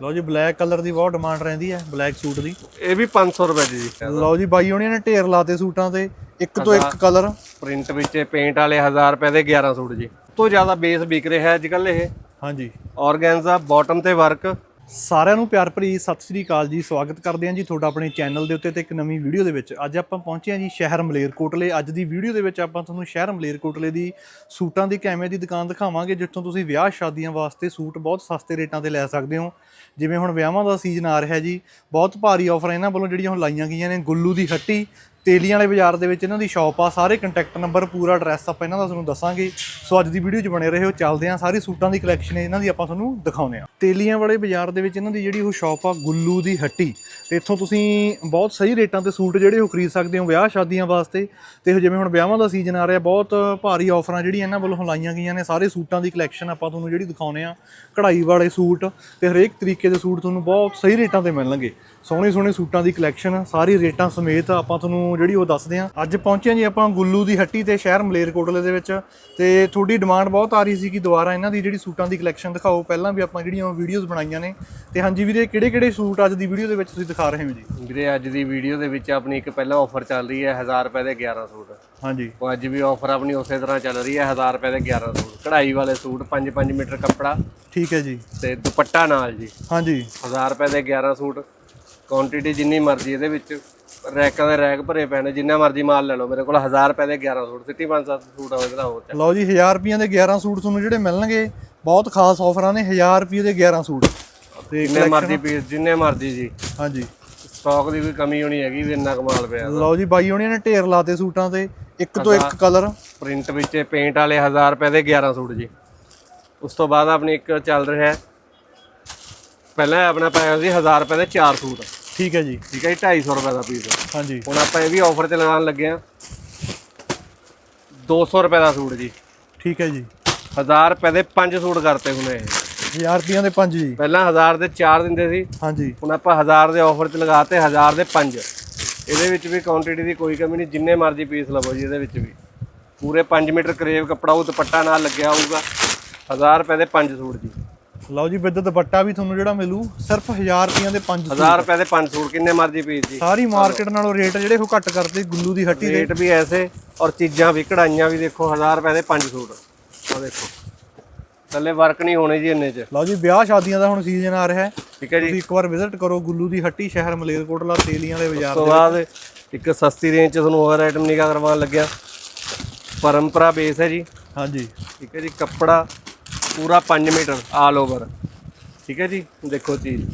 ਲਓ ਜੀ black colour ਦੀ ਬਹੁਤ ਡਿਮਾਂਡ ਰਹਿੰਦੀ ਹੈ ਬਲੈਕ ਸੂਟ ਦੀ। ਇਹ ਵੀ 500 ਰੁਪਏ ਦੀ ਜੀ। ਲਓ ਜੀ ਬਾਈ ਹੋਣੀ ਨੇ ਢੇਰ ਲਾਤੇ ਸੂਟਾਂ ਤੇ ਇੱਕ ਤੋਂ ਇੱਕ ਕਲਰ ਪ੍ਰਿੰਟ ਵਿੱਚ ਪੇਂਟ ਵਾਲੇ 1000 ਰੁਪਏ ਦੇ 11 ਸੂਟ ਜੀ। ਤੋਂ ਜ਼ਿਆਦਾ ਬੇਸ ਵਿਕ ਰਿਹਾ ਅੱਜ ਕੱਲ ਇਹ। ਹਾਂਜੀ। ਆਰਗੈਂਜ਼ਾ ਬਾਟਮ ਤੇ ਵਰਕ ਸਾਰਿਆਂ ਨੂੰ ਪਿਆਰ ਭਰੀ ਸਤਿ ਸ੍ਰੀ ਅਕਾਲ ਜੀ, ਸਵਾਗਤ ਕਰਦੇ ਹਾਂ ਜੀ ਤੁਹਾਡਾ ਆਪਣੇ ਚੈਨਲ ਦੇ ਉੱਤੇ ਤੇ ਇੱਕ ਨਵੀਂ ਵੀਡੀਓ ਦੇ ਵਿੱਚ। ਅੱਜ ਆਪਾਂ ਪਹੁੰਚੇ ਹਾਂ ਜੀ ਸ਼ਹਿਰ ਮਲੇਰਕੋਟਲੇ ਅੱਜ ਦੀ ਵੀਡੀਓ ਦੇ ਵਿੱਚ ਆਪਾਂ ਤੁਹਾਨੂੰ ਸ਼ਹਿਰ ਮਲੇਰਕੋਟਲੇ ਦੀ ਸੂਟਾਂ ਦੀ ਕੈਮੇ ਦੀ ਦੁਕਾਨ ਦਿਖਾਵਾਂਗੇ, ਜਿੱਥੋਂ ਤੁਸੀਂ ਵਿਆਹ ਸ਼ਾਦੀਆਂ ਵਾਸਤੇ ਸੂਟ ਬਹੁਤ ਸਸਤੇ ਰੇਟਾਂ ਤੇ ਲੈ ਸਕਦੇ ਹੋ। ਜਿਵੇਂ ਹੁਣ ਵਿਆਹਾਂ ਦਾ ਸੀਜ਼ਨ ਆ ਰਿਹਾ ਜੀ, ਬਹੁਤ ਭਾਰੀ ਆਫਰ ਇਹਨਾਂ ਵੱਲੋਂ ਜਿਹੜੀਆਂ ਹੁਣ ਲਾਈਆਂ ਗਈਆਂ ਨੇ ਗੁੱਲੂ ਦੀ ਹੱਟੀ ਤੇਲੀਆਂ ਵਾਲੇ ਬਾਜ਼ਾਰ ਦੇ ਵਿੱਚ ਇਹਨਾਂ ਦੀ ਸ਼ਾਪ ਆ, ਸਾਰੇ ਕੰਟੈਕਟ ਨੰਬਰ ਪੂਰਾ ਐਡਰੈਸ ਆਪਾਂ ਇਹਨਾਂ ਦਾ ਤੁਹਾਨੂੰ ਦੱਸਾਂਗੇ। ਸੋ ਅੱਜ ਦੀ ਵੀਡੀਓ 'ਚ ਬਣੇ ਰਹੋ, ਚੱਲਦੇ ਆਂ ਸਾਰੀ ਸੂਟਾਂ ਦੀ ਕਲੈਕਸ਼ਨ ਇਹਨਾਂ ਦੀ ਆਪਾਂ ਤੁਹਾਨੂੰ ਦਿਖਾਉਂਦੇ ਆਂ ਤੇਲੀਆਂ ਵਾਲੇ ਬਾਜ਼ਾਰ ਦੇ ਵਿੱਚ ਇਹਨਾਂ ਦੀ ਜਿਹੜੀ ਉਹ ਸ਼ਾਪ ਆ, ਗੁੱਲੂ ਦੀ ਹੱਟੀ। ਤੇ ਇੱਥੋਂ ਤੁਸੀਂ ਬਹੁਤ ਸਹੀ ਰੇਟਾਂ ਤੇ ਸੂਟ ਜਿਹੜੇ ਉਹ ਖਰੀਦ ਸਕਦੇ ਹੋ ਵਿਆਹ ਸ਼ਾਦੀਆਂ ਵਾਸਤੇ। ਤੇ ਉਹ ਜਿਵੇਂ ਹੁਣ ਵਿਆਹਾਂ ਦਾ ਸੀਜ਼ਨ ਆ ਰਿਹਾ, ਬਹੁਤ ਭਾਰੀ ਆਫਰਾਂ ਜਿਹੜੀਆਂ ਇਹਨਾਂ ਵੱਲੋਂ ਲਾਈਆਂ ਗਈਆਂ ਨੇ। ਸਾਰੇ ਸੂਟਾਂ ਦੀ ਕਲੈਕਸ਼ਨ ਆਪਾਂ ਤੁਹਾਨੂੰ ਜਿਹੜੀ ਦਿਖਾਉਂਦੇ ਆ ਕਢਾਈ ਵਾਲੇ ਸੂਟ ਤੇ ਹਰੇਕ ਤਰੀਕੇ ਦੇ ਸੂਟ ਤੁਹਾਨੂੰ ਬਹੁਤ ਸਹੀ ਰੇਟਾਂ ਤੇ ਮਿਲਣਗੇ। ਸੋਹਣੇ ਸੋਹਣੇ ਸੂਟਾਂ ਦੀ ਕਲੈਕਸ਼ਨ ਸਾਰੀ ਰੇਟਾਂ ਸਮੇਤ ਆਪਾਂ ਤੁਹਾਨੂੰ ਜਿਹੜੀ ਉਹ ਦੱਸਦੇ ਆ ਅੱਜ ਪਹੁੰਚੇ ਜੀ ਆਪਾਂ ਗੁੱਲੂ ਦੀ ਹੱਟੀ ਤੇ ਸ਼ਹਿਰ ਮਲੇਰਕੋਟਲੇ ਦੇ ਵਿੱਚ। ਤੇ ਤੁਹਾਡੀ ਡਿਮਾਂਡ ਬਹੁਤ ਆ ਰਹੀ ਸੀ ਕਿ ਦੁਬਾਰਾ ਇਹਨਾਂ ਦੀ ਜਿਹੜੀ ਸੂਟਾਂ ਦੀ ਕਲੈਕਸ਼ਨ ਦਿਖਾਓ। ਪਹਿਲਾਂ ਵੀ ਆਪਾਂ ਜਿਹੜੀਆਂ ਵੀਡੀਓਜ਼ ਬਣਾਈਆਂ ਨੇ। ਤੇ ਹਾਂਜੀ ਵੀਰੇ ਕਿਹੜੇ ਕਿਹੜੇ ਸੂਟ ਅੱਜ ਦੀ ਵੀਡੀਓ ਦੇ ਵਿੱਚ ਤੁਸੀਂ ਦਿਖਾ ਰਹੇ ਹੋ ਜੀ? ਵੀਰੇ ਅੱਜ ਦੀ ਵੀਡੀਓ ਦੇ ਵਿੱਚ ਆਪਣੀ ਇੱਕ ਪਹਿਲਾਂ ਆਫਰ ਚੱਲ ਰਹੀ ਹੈ 1000 ਰੁਪਏ ਦੇ 11 ਸੂਟ। ਹਾਂਜੀ। ਉਹ ਅੱਜ ਵੀ ਆਫਰ ਆਪਣੀ ਉਸੇ ਤਰ੍ਹਾਂ ਚੱਲ ਰਹੀ ਹੈ 1000 ਰੁਪਏ ਦੇ 11 ਸੂਟ। ਕਢਾਈ ਵਾਲੇ ਸੂਟ 5-5 ਮੀਟਰ ਕੱਪੜਾ। ਠੀਕ ਹੈ ਜੀ। ਤੇ ਦੁਪੱਟਾ ਨਾਲ ਜੀ। ਹਾਂਜੀ। 1000 ਰੁਪਏ ਦੇ 11 ਸੂਟ। ਕੁਆਂਟੀਟੀ ਜਿੰਨੀ ਮਰਜ਼ੀ ਇਹਦੇ ਵਿੱਚ। ਰੈਕਾਂ ਦੇ ਰੈਕ ਭਰੇ ਪਏ ਨੇ ਜਿੰਨਾ ਮਰਜ਼ੀ ਮਾਲ ਲੈ ਲਓ ਮੇਰੇ ਕੋਲ 1000 ਰੁਪਏ ਦੇ 11 ਸੂਟ ਸਿੱਟੀ 5-7 ਸੂਟ ਆ ਉਹਦੇ ਨਾਲ ਹੋਰ ਲਓ ਜੀ 1000 ਰੁਪਈਆਂ ਦੇ 11 ਸੂਟ ਤੁਹਾਨੂੰ ਜਿਹੜੇ ਮਿਲਣਗੇ ਬਹੁਤ ਖਾਸ ਆਫਰਾਂ ਨੇ 1000 ਰੁਪਏ ਦੇ 11 ਸੂਟ। ਤੇ ਜਿੰਨੇ ਮਰਜ਼ੀ ਪੀਸ ਜਿੰਨੇ ਮਰਜ਼ੀ ਜੀ। ਹਾਂਜੀ। ਸਟਾਕ ਦੀ ਕੋਈ ਕਮੀ ਹੋਣੀ ਹੈਗੀ ਵੀ ਇੰਨਾ ਕਮਾਲ ਪਿਆ ਲਓ ਜੀ ਬਾਈ ਹੋਣੀ ਨੇ ਢੇਰ ਲਾਤੇ ਸੂਟਾਂ ਤੇ ਇੱਕ ਤੋਂ ਇੱਕ ਕਲਰ ਪ੍ਰਿੰਟ ਵਿੱਚ ਪੇਂਟ ਵਾਲੇ 1000 ਰੁਪਏ ਦੇ 11 ਸੂਟ ਜੀ। ਉਸ ਤੋਂ ਬਾਅਦ ਆਪਣੀ ਇੱਕ ਚੱਲ ਰਿਹਾ ਹੈ। ਪਹਿਲਾਂ ਆਪਣਾ ਪਾਇਆ ਸੀ 1000 ਰੁਪਏ ਦੇ 4 ਸੂਟ। ਠੀਕ ਹੈ ਜੀ। ਠੀਕ ਹੈ ਜੀ 250 ਰੁਪਏ ਦਾ ਪੀਸ ਹਾਂਜੀ। ਹੁਣ ਆਪਾਂ ਇਹ ਵੀ ਆਫਰ ਤੇ ਲਗਾਉਣ ਲੱਗੇ ਆ 200 ਰੁਪਏ ਦਾ ਸੂਟ ਜੀ। ਠੀਕ ਹੈ ਜੀ। 1000 ਰੁਪਏ ਦੇ 5 ਸੂਟ ਕਰਤੇ ਹੁਣ ਇਹ। 1000 ਰੁਪਈਆਂ ਦੇ ਪੰਜ ਜੀ। ਪਹਿਲਾਂ 1000 ਦੇ 4 ਦਿੰਦੇ ਸੀ। ਹਾਂਜੀ। ਹੁਣ ਆਪਾਂ 1000 ਦੇ ਆਫਰ ਤੇ ਲਗਾਤੇ 1000 ਦੇ 5 ਇਹਦੇ ਵਿੱਚ ਵੀ ਕੁਆਂਟੀਟੀ ਦੀ ਕੋਈ ਕਮੀ ਨਹੀਂ ਜਿੰਨੇ ਮਰਜ਼ੀ ਪੀਸ ਲਵੋ ਜੀ ਇਹਦੇ ਵਿੱਚ ਵੀ। ਪੂਰੇ 5 ਮੀਟਰ ਕਰੇਵ ਕੱਪੜਾ ਉਹ ਦੁਪੱਟਾ ਨਾਲ ਲੱਗਿਆ ਹੋਊਗਾ। 1000 ਰੁਪਏ ਦੇ 5 ਸੂਟ ਜੀ। ਲਓ ਜੀ ਵਿਦ ਦੁਪੱਟਾ ਵੀ ਤੁਹਾਨੂੰ ਜਿਹੜਾ ਮਿਲੂ ਸਿਰਫ 1000 ਰੁਪਈਆਂ ਦੇ ਪੰਜ ਸੂਟ। 1000 ਰੁਪਏ ਦੇ 5 ਸੂਟ ਕਿੰਨੇ ਮਰਜ਼ੀ ਪੀਸ ਜੀ। ਸਾਰੀ ਮਾਰਕੀਟ ਨਾਲੋਂ ਰੇਟ ਜਿਹੜੇ ਉਹ ਘੱਟ ਕਰਦੇ ਗੁੱਲੂ ਦੀ ਹੱਟੀ ਦੇ। ਰੇਟ ਵੀ ਐਸੇ ਔਰ ਚੀਜ਼ਾਂ ਵੀ ਕਢਾਈਆਂ ਵੀ ਦੇਖੋ 1000 ਰੁਪਏ ਦੇ 5 ਸੂਟ। ਆ ਦੇਖੋ। ਥੱਲੇ ਵਰਕ ਨਹੀਂ ਹੋਣੇ ਜੀ ਇੰਨੇ ਚ। ਲਓ ਜੀ ਵਿਆਹ ਸ਼ਾਦੀਆਂ ਦਾ ਹੁਣ ਸੀਜ਼ਨ ਆ ਰਿਹਾ ਹੈ। ਠੀਕ ਹੈ ਜੀ। ਤੁਸੀਂ ਇੱਕ ਵਾਰ ਵਿਜ਼ਿਟ ਕਰੋ ਗੁੱਲੂ ਦੀ ਹੱਟੀ ਸ਼ਹਿਰ ਮਲੇਰਕੋਟਲਾ ਤੇਲੀਆਂ ਦੇ ਬਾਜ਼ਾਰ ਉਸ ਤੋਂ ਬਾਅਦ ਇੱਕ ਸਸਤੀ ਰੇਂਜ ਚ ਤੁਹਾਨੂੰ ਹੋਰ ਆਈਟਮ ਨਿਗਾ ਕਰਵਾਉਣ ਲੱਗਿਆ। ਪਰੰਪਰਾ ਬੇਸ ਹੈ ਜੀ। ਹਾਂਜੀ। ਠੀਕ ਹੈ ਜੀ ਕੱਪੜਾ ਪੂਰਾ 5 ਮੀਟਰ ਆਲ ਓਵਰ ਠੀਕ ਹੈ ਜੀ? ਦੇਖੋ ਚੀਜ਼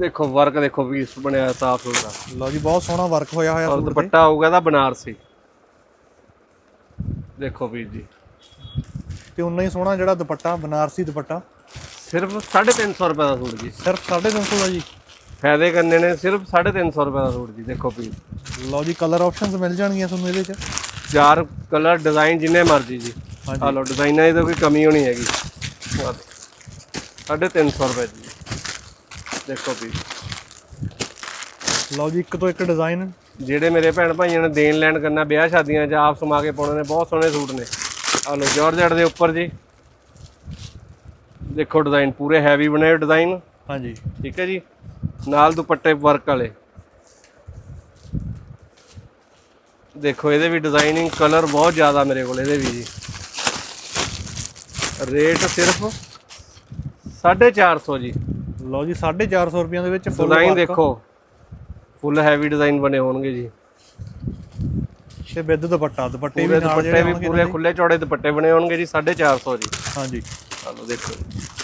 ਦੇਖੋ ਵਰਕ ਦੇਖੋ ਪੀਸ ਬਣਿਆ ਸਾਫ਼ ਸੁਥਰਾ। ਲਓ ਜੀ ਬਹੁਤ ਸੋਹਣਾ ਵਰਕ ਹੋਇਆ ਹੋਇਆ ਔਰ ਸੂਟ ਤੇ। ਦੁਪੱਟਾ ਆਊਗਾ ਦਾ ਬਨਾਰਸੀ। ਦੇਖੋ ਵੀਰ ਜੀ। ਤੇ ਉਨਾ ਹੀ ਸੋਹਣਾ ਜਿਹੜਾ ਦੁਪੱਟਾ ਬਨਾਰਸੀ ਦੁਪੱਟਾ। ਸਿਰਫ 350 ਰੁਪਏ ਦਾ ਸੂਟ ਜੀ। ਸਿਰਫ 350 ਦਾ ਜੀ। ਫਾਇਦੇ ਕਰਨੇ ਨੇ ਸਿਰਫ 350 ਰੁਪਏ ਦਾ ਸੂਟ ਜੀ ਦੇਖੋ ਪੀਸ ਲਓ ਜੀ ਕਲਰ ਆਪਸ਼ਨਸ ਮਿਲ ਜਾਣਗੀਆਂ ਤੁਹਾਨੂੰ ਇਹਦੇ ਚ। ਚਾਰ ਕਲਰ ਡਿਜ਼ਾਈਨ ਜਿੰਨੇ ਮਰਜ਼ੀ ਜੀ। ਆ ਲਓ ਡਿਜ਼ਾਈਨਾਂ ਦੀ ਤਾਂ ਕੋਈ ਕਮੀ ਹੋਣੀ ਹੈਗੀ। ਆਹ ਦੇਖੋ। 350 ਰੁਪਏ ਜੀ। ਦੇਖੋ ਪੀਸ ਲਓ ਜੀ ਇੱਕ ਤੋਂ ਇੱਕ ਡਿਜ਼ਾਈਨ। ਜਿਹੜੇ ਮੇਰੇ ਭੈਣ ਭਾਈਆਂ ਨੇ ਦੇਣ ਲੈਣ ਕਰਨਾ ਵਿਆਹ ਸ਼ਾਦੀਆਂ 'ਚ ਆਪ ਸਮਾ ਕੇ ਪਾਉਣੇ ਨੇ ਬਹੁਤ ਸੋਹਣੇ ਸੂਟ ਨੇ। ਆ ਲਓ ਜਾਰਜਟ ਦੇ ਉੱਪਰ ਜੀ। ਦੇਖੋ ਡਿਜ਼ਾਈਨ ਪੂਰੇ ਹੈਵੀ ਬਣੇ ਹੋਏ ਡਿਜ਼ਾਈਨ। ਹਾਂਜੀ। ਠੀਕ ਹੈ ਜੀ। ਨਾਲ ਦੁਪੱਟੇ ਵਰਕ ਵਾਲੇ। ਦੇਖੋ ਇਹਦੇ ਵੀ ਡਿਜ਼ਾਈਨਿੰਗ ਕਲਰ ਬਹੁਤ ਜ਼ਿਆਦਾ ਮੇਰੇ ਕੋਲ ਇਹਦੇ ਵੀ ਜੀ। ਰੇਟ ਸਿਰਫ 450 ਜੀ। ਲਓ ਜੀ 450 ਰੁਪਈਆਂ ਦੇ ਵਿੱਚ ਫੁੱਲ ਡਿਜ਼ਾਈਨ ਦੇਖੋ ਫੁੱਲ ਹੈਵੀ ਡਿਜ਼ਾਈਨ ਬਣੇ ਹੋਣਗੇ ਜੀ। ਤੇ ਵਿਦ ਦੁਪੱਟਾ ਦੁਪੱਟੇ ਵੀ ਨਾਲ ਦੁਪੱਟੇ ਜਿਹੜੇ ਵੀ ਪੂਰੇ ਖੁੱਲੇ ਚੌੜੇ ਦੁਪੱਟੇ ਬਣੇ ਹੋਣਗੇ ਜੀ 450 ਜੀ। ਹਾਂਜੀ। ਚਲੋ ਦੇਖੋ।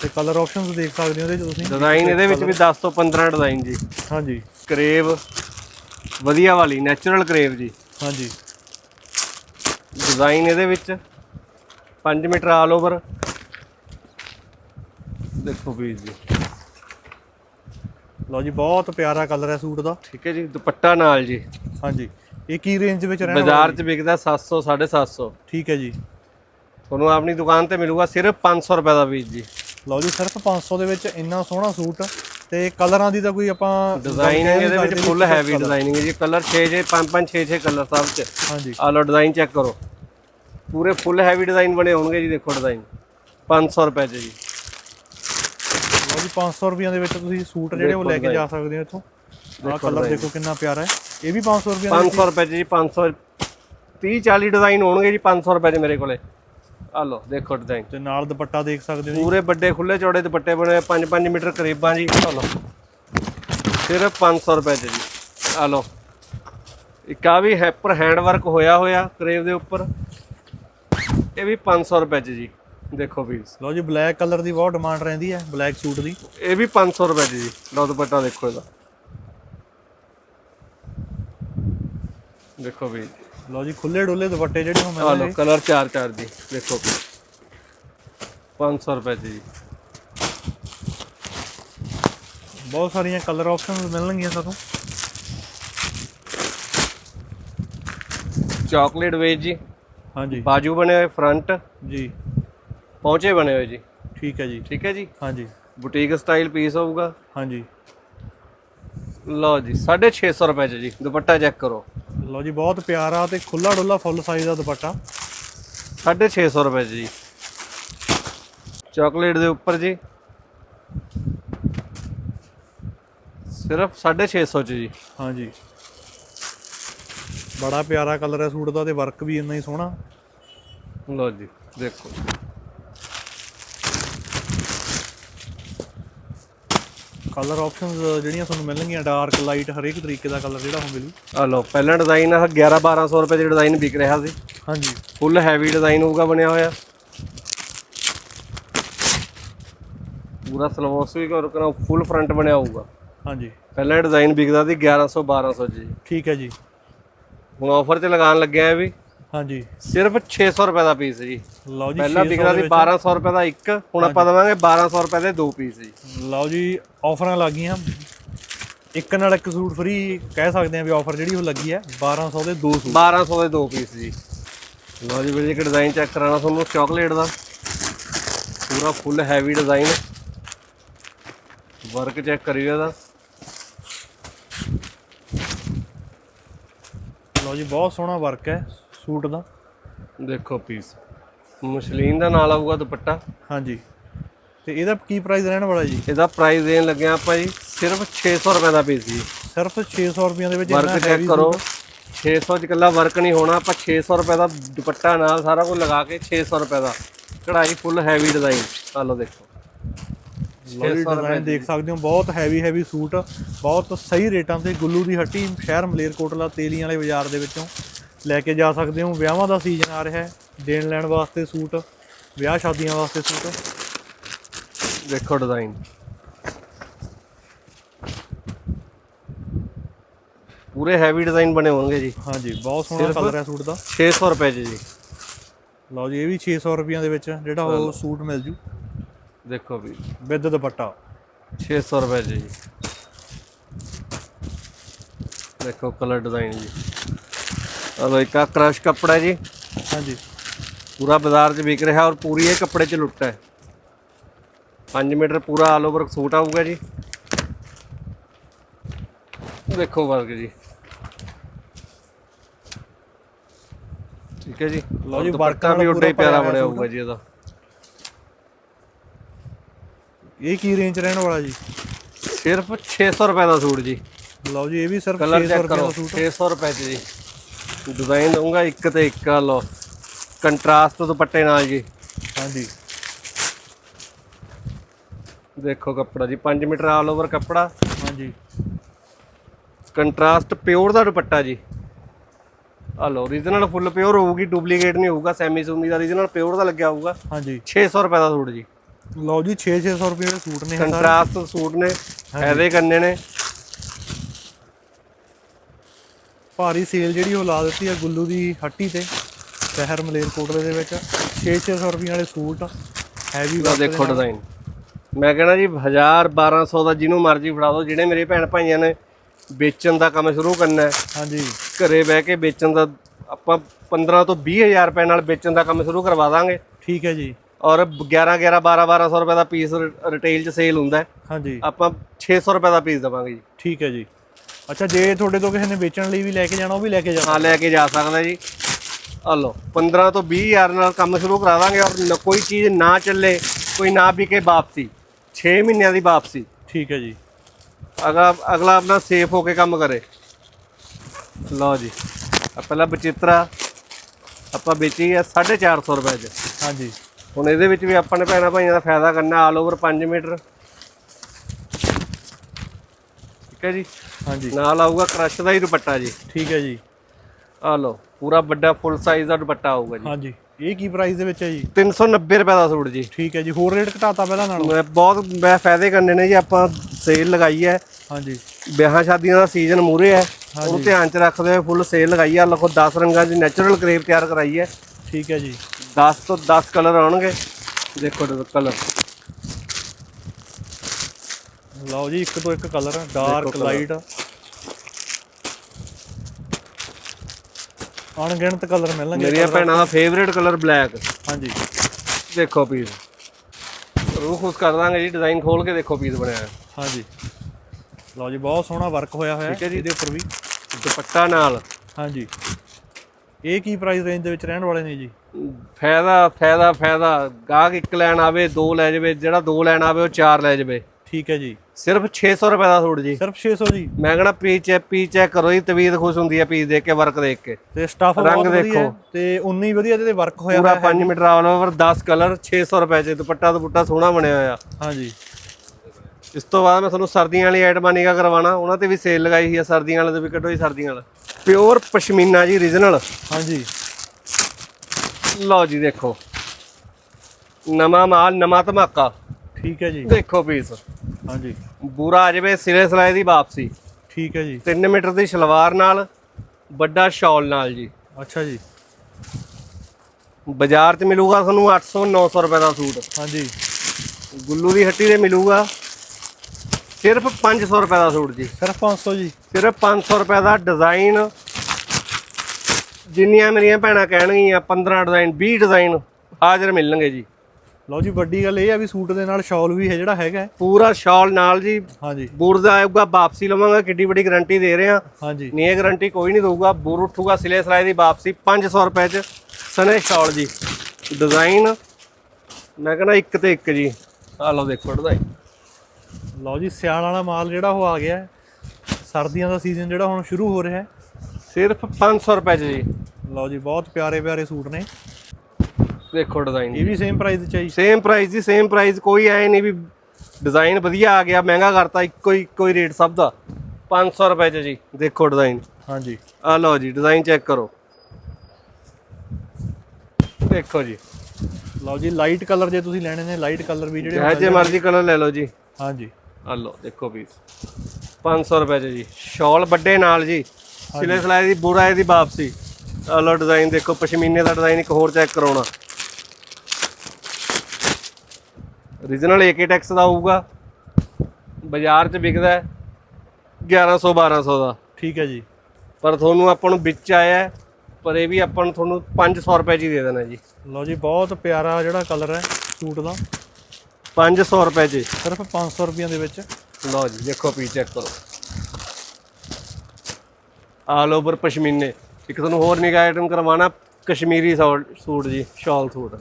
ਤੇ ਕਲਰ ਆਪਸ਼ਨਸ ਦੇਖ ਸਕਦੇ ਹੋ ਇਹਦੇ ਚ ਤੁਸੀਂ। ਡਿਜ਼ਾਈਨ ਇਹਦੇ ਵਿੱਚ ਵੀ 10 ਤੋਂ 15 ਡਿਜ਼ਾਈਨ ਜੀ। ਹਾਂਜੀ। ਕਰੇਵ ਵਧੀਆ ਵਾਲੀ ਨੈਚੁਰਲ ਕਰੇਵ ਜੀ। ਹਾਂਜੀ। ਡਿਜ਼ਾਈਨ ਇਹਦੇ ਵਿੱਚ 5 ਮੀਟਰ ਆਲ ਓਵਰ ਦੇਖੋ ਪੀਸ ਜੀ। ਲਓ ਜੀ ਬਹੁਤ ਪਿਆਰਾ ਕਲਰ ਹੈ ਸੂਟ ਦਾ। ਠੀਕ ਹੈ ਜੀ ਦੁਪੱਟਾ ਨਾਲ ਜੀ। ਹਾਂਜੀ। ਇਹ ਕੀ ਰੇਂਜ ਵਿੱਚ ਰਹਿਣਾ ਬਾਜ਼ਾਰ 'ਚ ਵਿਕਦਾ 700 750 ਠੀਕ ਹੈ ਜੀ। ਤੁਹਾਨੂੰ ਆਪਣੀ ਦੁਕਾਨ ਤੇ ਮਿਲੂਗਾ ਸਿਰਫ 500 ਰੁਪਏ ਦਾ ਪੀਸ ਜੀ। ਲਓ ਜੀ ਸਿਰਫ 500 ਦੇ ਵਿੱਚ ਇੰਨਾ ਸੋਹਣਾ ਸੂਟ ਤੇ ਕਲਰਾਂ ਦੀ ਤਾਂ ਕੋਈ ਆਪਾਂ ਡਿਜ਼ਾਈਨਿੰਗ ਇਹਦੇ ਵਿੱਚ ਫੁੱਲ ਹੈਵੀ ਡਿਜ਼ਾਈਨਿੰਗ ਹੈ ਜੀ। ਕਲਰ 6 6 5 5 6 6 ਕਲਰ ਸਭ 'ਚ। ਹਾਂਜੀ। ਆ ਲਓ ਡਿਜ਼ਾਈਨ ਚੈੱਕ ਕਰੋ। ਪੂਰੇ ਫੁੱਲ ਹੈਵੀ ਡਿਜ਼ਾਈਨ ਬਣੇ ਹੋਣਗੇ ਜੀ ਦੇਖੋ ਡਿਜ਼ਾਈਨ 500 ਰੁਪਏ 'ਚ ਜੀ। ਲਓ ਜੀ 500 ਰੁਪਈਆਂ ਦੇ ਵਿੱਚ ਤੁਸੀਂ ਸੂਟ ਜਿਹੜੇ ਉਹ ਲੈ ਕੇ ਜਾ ਸਕਦੇ ਹੋ ਇੱਥੋਂ। ਆਹ ਕਲਰ ਦੇਖੋ ਕਿੰਨਾ ਪਿਆਰਾ ਹੈ। ਇਹ ਵੀ 500 ਰੁਪਈਆਂ ਦਾ 500 ਰੁਪਏ ਜੀ 500 30 40 ਡਿਜ਼ਾਈਨ ਹੋਣਗੇ ਜੀ 500 ਰੁਪਏ 'ਚ ਮੇਰੇ ਕੋਲੇ। ਆ ਲਓ ਦੇਖੋ ਡਿਜ਼ਾਈਨ ਤੇ ਨਾਲ ਦੁਪੱਟਾ ਦੇਖ ਸਕਦੇ ਹੋ ਜੀ। ਪੂਰੇ ਵੱਡੇ ਖੁੱਲੇ ਚੌੜੇ ਦੁਪੱਟੇ ਬਣੇ 5-5 ਮੀਟਰ ਕਰੀਬਾਂ ਜੀ। ਆ ਲਓ। ਸਿਰਫ 500 ਰੁਪਏ 'ਚ ਜੀ। ਆ ਲਓ। ਇੱਕ ਆ ਵੀ ਹੈਪਰ ਹੈਂਡ ਵਰਕ ਹੋਇਆ ਹੋਇਆ ਕਰੇਵ ਦੇ ਉੱਪਰ। ਇਹ ਵੀ 500 ਰੁਪਏ 'ਚ ਜੀ। ਦੇਖੋ ਪੀਸ ਲਓ ਜੀ ਬਲੈਕ ਕਲਰ ਦੀ ਬਹੁਤ ਡਿਮਾਂਡ ਰਹਿੰਦੀ ਹੈ ਬਲੈਕ ਸੂਟ ਦੀ। ਇਹ ਵੀ 500 ਰੁਪਏ 'ਚ ਜੀ ਲਓ ਦੁਪੱਟਾ ਦੇਖੋ ਇਹਦਾ। ਦੇਖੋ ਵੀ ਲਓ ਜੀ ਖੁੱਲੇ ਡੁੱਲੇ ਦੁਪੱਟੇ ਜਿਹੜੇ ਉਹ ਆ ਲਓ ਕਲਰ ਚਾਰ ਚਾਰ ਜੀ ਦੇਖੋ ਵੀ 500 ਰੁਪਏ 'ਚ ਜੀ। ਬਹੁਤ ਸਾਰੀਆਂ ਕਲਰ ਆਪਸ਼ਨਸ ਮਿਲਣਗੀਆਂ ਤੁਹਾਨੂੰ। ਚਾਕਲੇਟ ਵੇਜ ਜੀ। ਹਾਂਜੀ। ਬਾਜੂ ਬਣੇ ਹੋਏ ਫਰੰਟ ਜੀ। ਪਹੁੰਚੇ ਬਣੇ ਹੋਏ ਜੀ। ਠੀਕ ਹੈ ਜੀ। ਠੀਕ ਹੈ ਜੀ? ਹਾਂਜੀ। ਬੁਟੀਕ ਸਟਾਈਲ ਪੀਸ ਹੋਊਗਾ। ਹਾਂਜੀ। ਲਓ ਜੀ 650 ਰੁਪਏ 'ਚ ਜੀ ਦੁਪੱਟਾ ਚੈੱਕ ਕਰੋ। ਲਓ ਜੀ ਬਹੁਤ ਪਿਆਰਾ ਤੇ ਖੁੱਲਾ ਡੁੱਲਾ ਫੁੱਲ ਸਾਈਜ਼ ਦਾ ਦੁਪੱਟਾ। 650 ਰੁਪਏ 'ਚ ਜੀ। ਚਾਕਲੇਟ ਦੇ ਉੱਪਰ ਜੀ। ਸਿਰਫ 650 'ਚ ਜੀ। ਹਾਂਜੀ। ਬੜਾ ਪਿਆਰਾ ਕਲਰ ਹੈ ਸੂਟ ਦਾ ਤੇ ਵਰਕ ਵੀ ਇੰਨਾ ਹੀ ਸੋਹਣਾ। ਲਓ ਜੀ ਦੇਖੋ। ਕਲਰ ਆਪਸ਼ਨਸ ਜਿਹੜੀਆਂ ਤੁਹਾਨੂੰ ਮਿਲਣਗੀਆਂ ਡਾਰਕ ਲਾਈਟ ਹਰੇਕ ਤਰੀਕੇ ਦਾ ਕਲਰ ਜਿਹੜਾ ਉਹ ਮਿਲੂ। ਆ ਲਓ ਪਹਿਲਾ ਡਿਜ਼ਾਈਨ ਆ 11 1200 ਰੁਪਏ ਦੇ ਡਿਜ਼ਾਈਨ ਵਿਕ ਰਿਹਾ ਸੀ। ਹਾਂਜੀ। ਫੁੱਲ ਹੈਵੀ ਡਿਜ਼ਾਈਨ ਹੋਊਗਾ ਬਣਿਆ ਹੋਇਆ। ਪੂਰਾ ਸਲਵਾਸ ਵੀ ਕਰ ਕਰਾਂ ਫੁੱਲ ਫਰੰਟ ਬਣਿਆ ਹੋਊਗਾ। ਹਾਂਜੀ। ਪਹਿਲਾ ਡਿਜ਼ਾਈਨ ਵਿਕਦਾ ਸੀ 1100 1200 ਚ ਜੀ। ਠੀਕ ਹੈ ਜੀ। ਹੁਣ ਆਫਰ ਤੇ ਲਗਾਉਣ ਲੱਗਿਆ ਹੈ ਵੀ। ਹਾਂਜੀ। ਸਿਰਫ 600 ਰੁਪਏ ਦਾ ਪੀਸ ਜੀ। ਲਓ ਜੀ ਪਹਿਲਾਂ 600 ਵਿਕਦਾ ਦੇ ਸੀ 1200 ਰੁਪਏ ਦਾ ਇੱਕ ਹੁਣ ਆਪਾਂ ਦਵਾਂਗੇ 1200 ਰੁਪਏ ਦੇ ਦੋ ਪੀਸ ਜੀ। ਲਓ ਜੀ ਆਫਰਾਂ ਲੱਗੀਆਂ। ਇੱਕ ਨਾਲ ਇੱਕ ਸੂਟ ਫ੍ਰੀ ਕਹਿ ਸਕਦੇ ਆ ਵੀ ਆਫਰ ਜਿਹੜੀ ਉਹ ਲੱਗੀ ਹੈ 1200 ਦੇ ਦੋ ਸੂਟ। 1200 ਦੇ ਦੋ ਪੀਸ ਜੀ। ਲਓ ਜੀ ਵੀਰੇ ਇੱਕ ਡਿਜ਼ਾਈਨ ਚੈੱਕ ਕਰਾਣਾ ਤੁਹਾਨੂੰ ਚਾਕਲੇਟ ਦਾ। ਪੂਰਾ full heavy design work check ਕਰਿਓ ਇਹਦਾ ਲਓ ਜੀ ਬਹੁਤ ਸੋਹਣਾ ਵਰਕ ਹੈ। ਸੂਟ ਦਾ? ਦੇਖੋ ਪੀਸ ਮੁਸਲੀਨ ਦਾ ਨਾਲ ਆਊਗਾ ਦੁਪੱਟਾ। ਹਾਂਜੀ। ਤੇ ਇਹਦਾ ਕੀ ਪ੍ਰਾਈਸ ਰਹਿਣ ਵਾਲਾ ਜੀ? ਇਹਦਾ ਪ੍ਰਾਈਸ ਦੇਣ ਲੱਗਿਆ ਆਪਾਂ ਜੀ ਸਿਰਫ 600 ਰੁਪਏ ਦਾ ਪੀਸ ਜੀ। ਸਿਰਫ 600 ਰੁਪਈਆਂ ਦੇ ਵਿੱਚ ਵਰਕ ਚੈੱਕ ਕਰੋ। ਸੂਟ। 600 ਚ ਇਕੱਲਾ ਵਰਕ ਨਹੀਂ ਹੋਣਾ ਆਪਾਂ 600 ਰੁਪਏ ਦਾ ਦੁਪੱਟਾ ਨਾਲ ਸਾਰਾ ਕੁਝ ਲਗਾ ਕੇ 600 ਰੁਪਏ ਦਾ। ਕਢਾਈ ਫੁੱਲ ਹੈਵੀ ਡਿਜ਼ਾਈਨ ਆ ਲਓ ਦੇਖੋ। ਡਿਜ਼ਾਈਨ ਦੇਖ ਸਕਦੇ ਹੋ ਬਹੁਤ ਹੈਵੀ ਹੈਵੀ ਸੂਟ। ਬਹੁਤ ਸਹੀ ਰੇਟਾਂ ਤੇ ਗੁੱਲੂ ਦੀ ਹੱਟੀ ਸ਼ਹਿਰ ਮਲੇਰਕੋਟਲਾ ਤੇਲੀਆਂ ਵਾਲੇ ਬਾਜ਼ਾਰ ਦੇ ਵਿੱਚੋਂ। ਲੈ ਕੇ ਜਾ ਸਕਦੇ ਹੋ। ਵਿਆਹਾਂ ਦਾ ਸੀਜ਼ਨ ਆ ਰਿਹਾ ਹੈ। ਦੇਣ ਲੈਣ ਵਾਸਤੇ ਸੂਟ ਵਿਆਹ ਸ਼ਾਦੀਆਂ ਵਾਸਤੇ ਸੂਟ। ਦੇਖੋ ਡਿਜ਼ਾਈਨ ਪੂਰੇ ਹੈਵੀ ਡਿਜ਼ਾਈਨ ਬਣੇ ਹੋਣਗੇ ਜੀ। ਹਾਂਜੀ ਬਹੁਤ ਸੋਹਣਾ ਕਲਰ ਹੈ ਸੂਟ ਦਾ। 600 ਰੁਪਏ 'ਚ ਜੀ। ਲਓ ਜੀ ਇਹ ਵੀ 600 ਰੁਪਈਆਂ ਦੇ ਵਿੱਚ ਜਿਹੜਾ ਉਹ ਸੂਟ ਮਿਲ ਜੂ। ਦੇਖੋ ਵੀ। ਵਿਦ ਦੁਪੱਟਾ। 600 ਰੁਪਏ ਜੀ। ਦੇਖੋ ਕਲਰ ਡਿਜ਼ਾਈਨ ਜੀ। ਆ ਲਓ ਇੱਕ ਆ ਕ੍ਰਸ਼ ਕੱਪੜਾ ਜੀ। ਹਾਂਜੀ। ਪੂਰਾ ਬਾਜ਼ਾਰ 'ਚ ਵਿਕ ਰਿਹਾ ਔਰ ਪੂਰੀ ਇਹ ਕੱਪੜੇ 'ਚ ਲੁੱਟ ਹੈ। 5 ਮੀਟਰ ਪੂਰਾ ਆਲ ਓਵਰ ਸੂਟ ਆਊਗਾ ਜੀ। ਦੇਖੋ ਵਰਕ ਜੀ। ਠੀਕ ਹੈ ਜੀ। ਲਓ ਜੀ, work ਵੀ ਉੱਡਾ ਹੀ ਪਿਆਰਾ ਬਣਿਆ ਹੋਊਗਾ ਜੀ ਇਹਦਾ। ਇਹ ਕੀ ਰੇਂਜ ਰਹਿਣ ਵਾਲਾ ਜੀ? ਸਿਰਫ 600 ਰੁਪਏ ਦਾ ਸੂਟ ਜੀ। ਲਓ ਜੀ ਇਹ ਵੀ ਸਿਰਫ ਕਲਰ 600 ਚੈੱਕ ਰੁਪਏ ਦਾ ਸੂਟ 600 ਰੁਪਏ ਚ ਜੀ। ਡਿਜ਼ਾਈਨ ਦਊਂਗਾ ਇੱਕ ਤੇ ਇੱਕ ਆ ਲਓ। ਕੰਟਰਾਸਟ ਦੁਪੱਟੇ ਨਾਲ ਜੀ। ਹਾਂਜੀ। ਦੇਖੋ ਕੱਪੜਾ ਜੀ 5 ਮੀਟਰ ਆਲ ਓਵਰ ਕੱਪੜਾ। ਹਾਂਜੀ। ਕੰਟਰਾਸਟ ਪਿਓਰ ਦਾ ਦੁਪੱਟਾ ਜੀ। ਆ ਲਓ origignal ਫੁੱਲ ਪਿਓਰ ਹੋਊਗੀ ਡੁਪਲੀਕੇਟ ਨਹੀਂ ਹੋਊਗਾ ਸੈਮੀ ਸੁਮੀ ਦਾ origignal ਪਿਓਰ ਦਾ ਲੱਗਿਆ ਹੋਊਗਾ। ਹਾਂਜੀ। 600 ਰੁਪਏ ਦਾ ਸੂਟ ਜੀ। ਲਓ ਜੀ 6-600 ਰੁਪਏ ਦੇ ਸੂਟ ਨੇ ਕੰਟਰਾਸਟ ਸੂਟ ਨੇ ਫਾਇਦੇ ਕਰਨੇ ਨੇ। ਭਾਰੀ ਸੇਲ ਜਿਹੜੀ ਉਹ ਲਾ ਦਿੱਤੀ ਹੈ ਗੁੱਲੂ ਦੀ ਹੱਟੀ ਤੇ ਸ਼ਹਿਰ ਮਲੇਰਕੋਟਲੇ ਦੇ ਵਿੱਚ। 6-600 ਰੁਪਏ ਵਾਲੇ ਸੂਟ ਹੈਵੀ ਲਓ ਦੇਖੋ ਡਿਜ਼ਾਈਨ ਮੈਂ ਕਹਿੰਦਾ ਜੀ 1000 1200 ਦਾ ਜਿਹਨੂੰ ਮਰਜ਼ੀ ਫੜਾ ਦਿਓ ਜਿਹੜੇ ਮੇਰੇ ਭੈਣ ਭਾਈਆਂ ਨੇ ਵੇਚਣ ਦਾ ਕੰਮ ਸ਼ੁਰੂ ਕਰਨਾ ਹੈ। ਹਾਂਜੀ। ਘਰੇ ਬਹਿ ਕੇ ਵੇਚਣ ਦਾ ਆਪਾਂ 15 ਤੋਂ 20000 ਰੁਪਏ ਨਾਲ ਵੇਚਣ ਦਾ ਕੰਮ ਸ਼ੁਰੂ ਕਰਵਾ ਦਾਂਗੇ। ਠੀਕ ਹੈ ਜੀ। ਔਰ 11 11 12 1200 ਰੁਪਏ ਦਾ ਪੀਸ ਰਿਟੇਲ 'ਚ ਸੇਲ ਹੁੰਦਾ ਹੈ। ਹਾਂਜੀ। ਆਪਾਂ 600 ਰੁਪਏ ਦਾ ਪੀਸ ਦਵਾਂਗੇ ਜੀ। ਠੀਕ ਹੈ ਜੀ। ਅੱਛਾ ਜੇ ਤੁਹਾਡੇ ਤੋਂ ਕਿਸੇ ਨੇ ਵੇਚਣ ਲਈ ਵੀ ਲੈ ਕੇ ਜਾਣਾ ਉਹ ਵੀ ਲੈ ਕੇ ਜਾ ਹਾਂ ਲੈ ਕੇ ਜਾ ਸਕਦਾ ਜੀ। ਆ ਲਓ 15 ਤੋਂ 20000 ਨਾਲ ਕੰਮ ਸ਼ੁਰੂ ਕਰਾ ਦਾਂਗੇ ਔਰ ਕੋਈ ਚੀਜ਼ ਨਾ ਚੱਲੇ ਕੋਈ ਨਾ ਵਿਕੇ ਵਾਪਸੀ। 6 ਮਹੀਨਿਆਂ ਦੀ ਵਾਪਸੀ। ਠੀਕ ਹੈ ਜੀ। ਅਗਲਾ ਅਗਲਾ ਆਪਣਾ ਸੇਫ ਹੋ ਕੇ ਕੰਮ ਕਰੇ। ਲਓ ਜੀ ਆ ਪਹਿਲਾਂ ਬਚਿੱਤਰਾ ਆਪਾਂ ਵੇਚੀ ਹੈ 450 ਰੁਪਏ ਚ। ਹਾਂਜੀ। ਹੁਣ ਇਹਦੇ ਵਿੱਚ ਵੀ ਆਪਾਂ ਨੇ ਭੈਣਾਂ ਭਾਈਆਂ ਦਾ ਫਾਇਦਾ ਕਰਨਾ ਆਲ ਓਵਰ 5 ਮੀਟਰ। ਠੀਕ ਹੈ ਜੀ? ਹਾਂਜੀ। ਨਾਲ ਆਊਗਾ ਕ੍ਰਸ਼ ਦਾ ਹੀ ਦੁਪੱਟਾ ਜੀ। ਠੀਕ ਹੈ ਜੀ। ਆ ਲਓ ਪੂਰਾ ਵੱਡਾ ਫੁੱਲ ਸਾਈਜ਼ ਦਾ ਦੁਪੱਟਾ ਆਊਗਾ ਜੀ। ਹਾਂਜੀ। ਇਹ ਕੀ ਪ੍ਰਾਈਸ ਦੇ ਵਿੱਚ ਹੈ ਜੀ? 390 ਰੁਪਏ ਦਾ ਸੂਟ ਜੀ। ਠੀਕ ਹੈ ਜੀ। ਹੋਰ ਰੇਟ ਘਟਾਤਾ ਪਹਿਲਾਂ ਨਾਲੋਂ? ਮੈਂ ਬਹੁਤ ਮੈਂ ਫਾਇਦੇ ਕਰਨੇ ਨੇ ਜੀ ਆਪਾਂ ਸੇਲ ਲਗਾਈ ਹੈ। ਹਾਂਜੀ। ਵਿਆਹਾਂ ਸ਼ਾਦੀਆਂ ਦਾ ਸੀਜ਼ਨ ਮੂਰੇ ਹੈ। ਉਹਨੂੰ ਧਿਆਨ ਚ ਰੱਖਦੇ ਹੋਏ ਫੁੱਲ ਸੇਲ ਲਗਾਈ ਆ ਲਖੋ 10 ਰੰਗਾਂ ਦੀ ਨੈਚੁਰਲ ਕਰੇਪ ਤਿਆਰ ਕਰਾਈ ਹੈ। ਠੀਕ ਹੈ ਜੀ। 10 ਤੋਂ 10 ਕਲਰ ਆਉਣਗੇ। ਦੇਖੋ ਕਲਰ ਲਓ ਜੀ ਇੱਕ ਤੋਂ ਇੱਕ ਕਲਰ ਡਾਰਕ colour। ਲਾਈਟ ਅਣਗਿਣਤ ਕਲਰ ਮਿਲਣਗੇ ਮੇਰੀਆਂ ਭੈਣਾਂ ਦਾ ਫੇਵਰੇਟ ਕਲਰ ਬਲੈਕ ਹਾਂਜੀ। ਦੇਖੋ ਪੀਸ ਰੂਹ ਖੁਸ਼ ਕਰ ਦਾਂਗੇ ਜੀ ਡਿਜ਼ਾਈਨ ਖੋਲ ਕੇ ਦੇਖੋ ਪੀਸ ਬਣਿਆ ਹੈ ਹਾਂਜੀ। ਲਓ ਜੀ ਬਹੁਤ ਸੋਹਣਾ ਵਰਕ ਹੋਇਆ ਹੋਇਆ ਠੀਕ ਹੈ ਜੀ। ਇਹਦੇ ਉੱਪਰ ਵੀ। ਦੁਪੱਟਾ ਨਾਲ। ਹਾਂਜੀ। ਇਹ ਕੀ ਪ੍ਰਾਈਸ ਰੇਂਜ ਦੇ ਵਿੱਚ ਰਹਿਣ ਵਾਲੇ ਨੇ ਜੀ? ਫਾਇਦਾ ਫਾਇਦਾ ਫਾਇਦਾ। ਗਾਹਕ ਇੱਕ ਲੈਣ ਆਵੇ ਦੋ ਲੈ ਜਾਵੇ ਜਿਹੜਾ ਦੋ ਲੈਣ ਆਵੇ ਉਹ ਚਾਰ ਲੈ ਜਾਵੇ। ਠੀਕ ਹੈ ਜੀ। ਸਿਰਫ 600 ਰੁਪਏ ਦਾ ਸੂਟ ਜੀ। ਸਿਰਫ 600 ਜੀ। ਮੈਂ ਕਹਣਾ ਪੀਸ ਚੈੱਕ ਪੀਸ ਚੈੱਕ ਕਰੋ ਜੀ ਤਵੀਤ ਖੁਸ਼ ਹੁੰਦੀ ਹੈ ਪੀਸ ਦੇਖ ਕੇ ਵਰਕ ਦੇਖ ਕੇ। ਤੇ ਸਟਾਫ ਰੰਗ ਦੇਖੋ। ਤੇ ਉਨੀ ਵਧੀਆ ਇਹਦੇ ਵਰਕ ਹੋਇਆ ਪੂਰਾ ਹੋਇਆ 5 ਮੀਟਰ ਆਲ ਓਵਰ 10 ਕਲਰ 600 ਰੁਪਏ ਚ ਦੁਪੱਟਾ ਦੁਪੱਟਾ ਸੋਹਣਾ ਬਣਿਆ ਹੋਇਆ। ਹਾਂਜੀ ਇਸ ਤੋਂ ਬਾਅਦ ਮੈਂ ਤੁਹਾਨੂੰ ਸਰਦੀਆਂ ਵਾਲੀ ਆਈਟਮਾਂ ਨਿਗਾ ਕਰਵਾਉਣਾ ਉਹਨਾਂ ਤੇ ਵੀ ਸੇਲ ਲਗਾਈ ਹੋਈ ਹੈ ਸਰਦੀਆਂ ਵਾਲੇ ਤੇ ਵੀ ਕੱਢੋ ਜੀ ਸਰਦੀਆਂ ਵਾਲਾ। ਪਿਓਰ ਪਸ਼ਮੀਨਾ ਜੀ origignal ਹਾਂਜੀ ਲਓ ਜੀ ਦੇਖੋ। ਨਵਾਂ ਮਾਲ ਨਵਾਂ ਧਮਾਕਾ। ਠੀਕ ਹੈ ਜੀ। ਦੇਖੋ ਪੀਸ। ਹਾਂਜੀ। ਬੂਰਾ ਆ ਜਾਵੇ ਸਿਰੇ ਸਲਾਈ ਦੀ ਵਾਪਸੀ। ਠੀਕ ਹੈ ਜੀ। 3 ਮੀਟਰ ਦੀ ਸ਼ਲਵਾਰ ਨਾਲ ਵੱਡਾ ਸ਼ਾਲ ਨਾਲ ਜੀ। ਅੱਛਾ ਜੀ। ਬਾਜ਼ਾਰ 'ਚ ਮਿਲੂਗਾ ਤੁਹਾਨੂੰ 800 900 ਰੁਪਏ ਦਾ ਸੂਟ। ਹਾਂਜੀ। ਗੁੱਲੂ ਦੀ ਹੱਟੀ ਦੇ ਮਿਲੂਗਾ। ਸਿਰਫ 500 ਰੁਪਏ ਦਾ ਸੂਟ ਜੀ। ਸਿਰਫ 500 ਜੀ। ਸਿਰਫ 500 ਰੁਪਏ ਦਾ ਡਿਜ਼ਾਈਨ। ਜਿੰਨੀਆਂ ਮੇਰੀਆਂ ਭੈਣਾਂ ਕਹਿਣਗੀਆਂ 15 ਡਿਜ਼ਾਈਨ 20 ਡਿਜ਼ਾਈਨ ਹਾਜ਼ਰ ਮਿਲਣਗੇ ਜੀ। ਲਓ ਜੀ ਵੱਡੀ ਗੱਲ ਇਹ ਆ ਵੀ ਸੂਟ ਦੇ ਨਾਲ ਸ਼ਾਲ ਵੀ ਹੈ ਜਿਹੜਾ ਹੈਗਾ। ਪੂਰਾ ਸ਼ਾਲ ਨਾਲ ਜੀ ਹਾਂਜੀ। ਬੂਰ ਦਾ ਆਊਗਾ ਵਾਪਸੀ ਲਵਾਂਗਾ ਕਿੱਡੀ ਵੱਡੀ ਗਾਰੰਟੀ ਦੇ ਰਹੇ। ਆ ਹਾਂਜੀ। ਨਹੀਂ ਇਹ ਗਾਰੰਟੀ ਕੋਈ ਨਹੀਂ ਦਊਗਾ ਬੂਰ ਉੱਠੂਗਾ ਸਿਲੇ ਸਲਾਈ ਦੀ ਵਾਪਸੀ 500 ਰੁਪਏ ਚ ਸਨੇ ਸ਼ਾਲ ਜੀ। ਡਿਜ਼ਾਈਨ ਮੈਂ ਕਹਿੰਦਾ ਇੱਕ ਤੇ ਇੱਕ ਜੀ। ਆ ਲਓ ਦੇਖੋ ਡਿਜ਼ਾਈਨ। ਲਓ ਜੀ ਸਿਆਲ ਵਾਲਾ ਮਾਲ ਜਿਹੜਾ ਉਹ ਆ ਗਿਆ। ਸਰਦੀਆਂ ਦਾ ਸੀਜ਼ਨ ਜਿਹੜਾ ਹੁਣ ਸ਼ੁਰੂ ਹੋ ਰਿਹਾ। ਹੈ ਸਿਰਫ 500 ਰੁਪਏ ਚ ਜੀ। ਲਓ ਜੀ ਬਹੁਤ ਪਿਆਰੇ ਪਿਆਰੇ ਸੂਟ ਨੇ। ਦੇਖੋ ਡਿਜ਼ਾਈਨ ਇਹ ਵੀ ਸੇਮ ਪ੍ਰਾਈਸ ਚ ਹੈ ਜੀ। ਸੇਮ ਪ੍ਰਾਈਸ ਜੀ ਸੇਮ ਪ੍ਰਾਈਸ ਕੋਈ ਐ ਨਹੀਂ ਵੀ ਡਿਜ਼ਾਈਨ ਵਧੀਆ ਆ ਗਿਆ ਮਹਿੰਗਾ ਕਰਤਾ ਇੱਕੋ ਹੀ ਇੱਕੋ ਹੀ ਰੇਟ ਸਭ ਦਾ। 500 ਰੁਪਏ ਚ ਜੀ ਦੇਖੋ ਡਿਜ਼ਾਈਨ ਹਾਂਜੀ। ਆ ਲਓ ਜੀ ਡਿਜ਼ਾਈਨ ਚੈੱਕ ਕਰੋ। ਦੇਖੋ ਜੀ। ਲਓ ਜੀ ਲਾਈਟ ਕਲਰ ਜੇ ਤੁਸੀਂ ਲੈਣੇ ਨੇ ਲਾਈਟ ਕਲਰ ਵੀ ਜਿਹੜੇ ਜਿਹੇ ਜੇ ਮਰਜ਼ੀ ਕਲਰ ਲੈ ਲਓ ਜੀ। ਹਾਂਜੀ। ਆ ਲਓ ਦੇਖੋ ਪੀਸ 500 ਰੁਪਏ ਚ ਜੀ। ਸ਼ਾਲ ਵੱਡੇ ਨਾਲ ਜੀ। ਸਿਲੇ ਸਲਾਈ ਦੀ ਬੁਰਾ ਦੀ ਵਾਪਸੀ। ਆ ਲਓ ਡਿਜ਼ਾਈਨ ਦੇਖੋ ਪਸ਼ਮੀਨੇ ਦਾ ਡਿਜ਼ਾਈਨ ਇੱਕ ਹੋਰ ਚੈੱਕ ਕਰਾਉਣਾ। Origignal AK ਟੈਕਸ ਦਾ ਹੋਊਗਾ। ਬਾਜ਼ਾਰ 'ਚ ਵਿਕਦਾ ਹੈ। 1100 1200 ਦਾ। ਠੀਕ ਹੈ ਜੀ। ਪਰ ਤੁਹਾਨੂੰ ਆਪਾਂ ਨੂੰ ਵਿੱਚ ਆਇਆ ਹੈ, ਪਰ ਇਹ ਵੀ ਆਪਾਂ ਨੂੰ ਤੁਹਾਨੂੰ 500 ਰੁਪਏ 'ਚ ਹੀ ਦੇ ਦੇਣਾ ਜੀ। ਲਓ ਜੀ ਬਹੁਤ ਪਿਆਰਾ ਜਿਹੜਾ ਕਲਰ ਹੈ ਸੂਟ ਦਾ। 500 ਰੁਪਏ 'ਚ। ਸਿਰਫ 500 ਰੁਪਈਆਂ ਦੇ ਵਿੱਚ। ਲਓ ਜੀ ਦੇਖੋ ਪੀ ਚੈੱਕ ਕਰੋ। ਆਲ ਓਵਰ ਪਸ਼ਮੀਨੇ। ਇੱਕ ਤੁਹਾਨੂੰ ਹੋਰ ਨਿਗਾ ਆਈਟਮ ਕਰਵਾਉਣਾ ਕਸ਼ਮੀਰੀ ਸੌ- ਸੂਟ ਜੀ ਸ਼ਾਲ ਸੂਟ।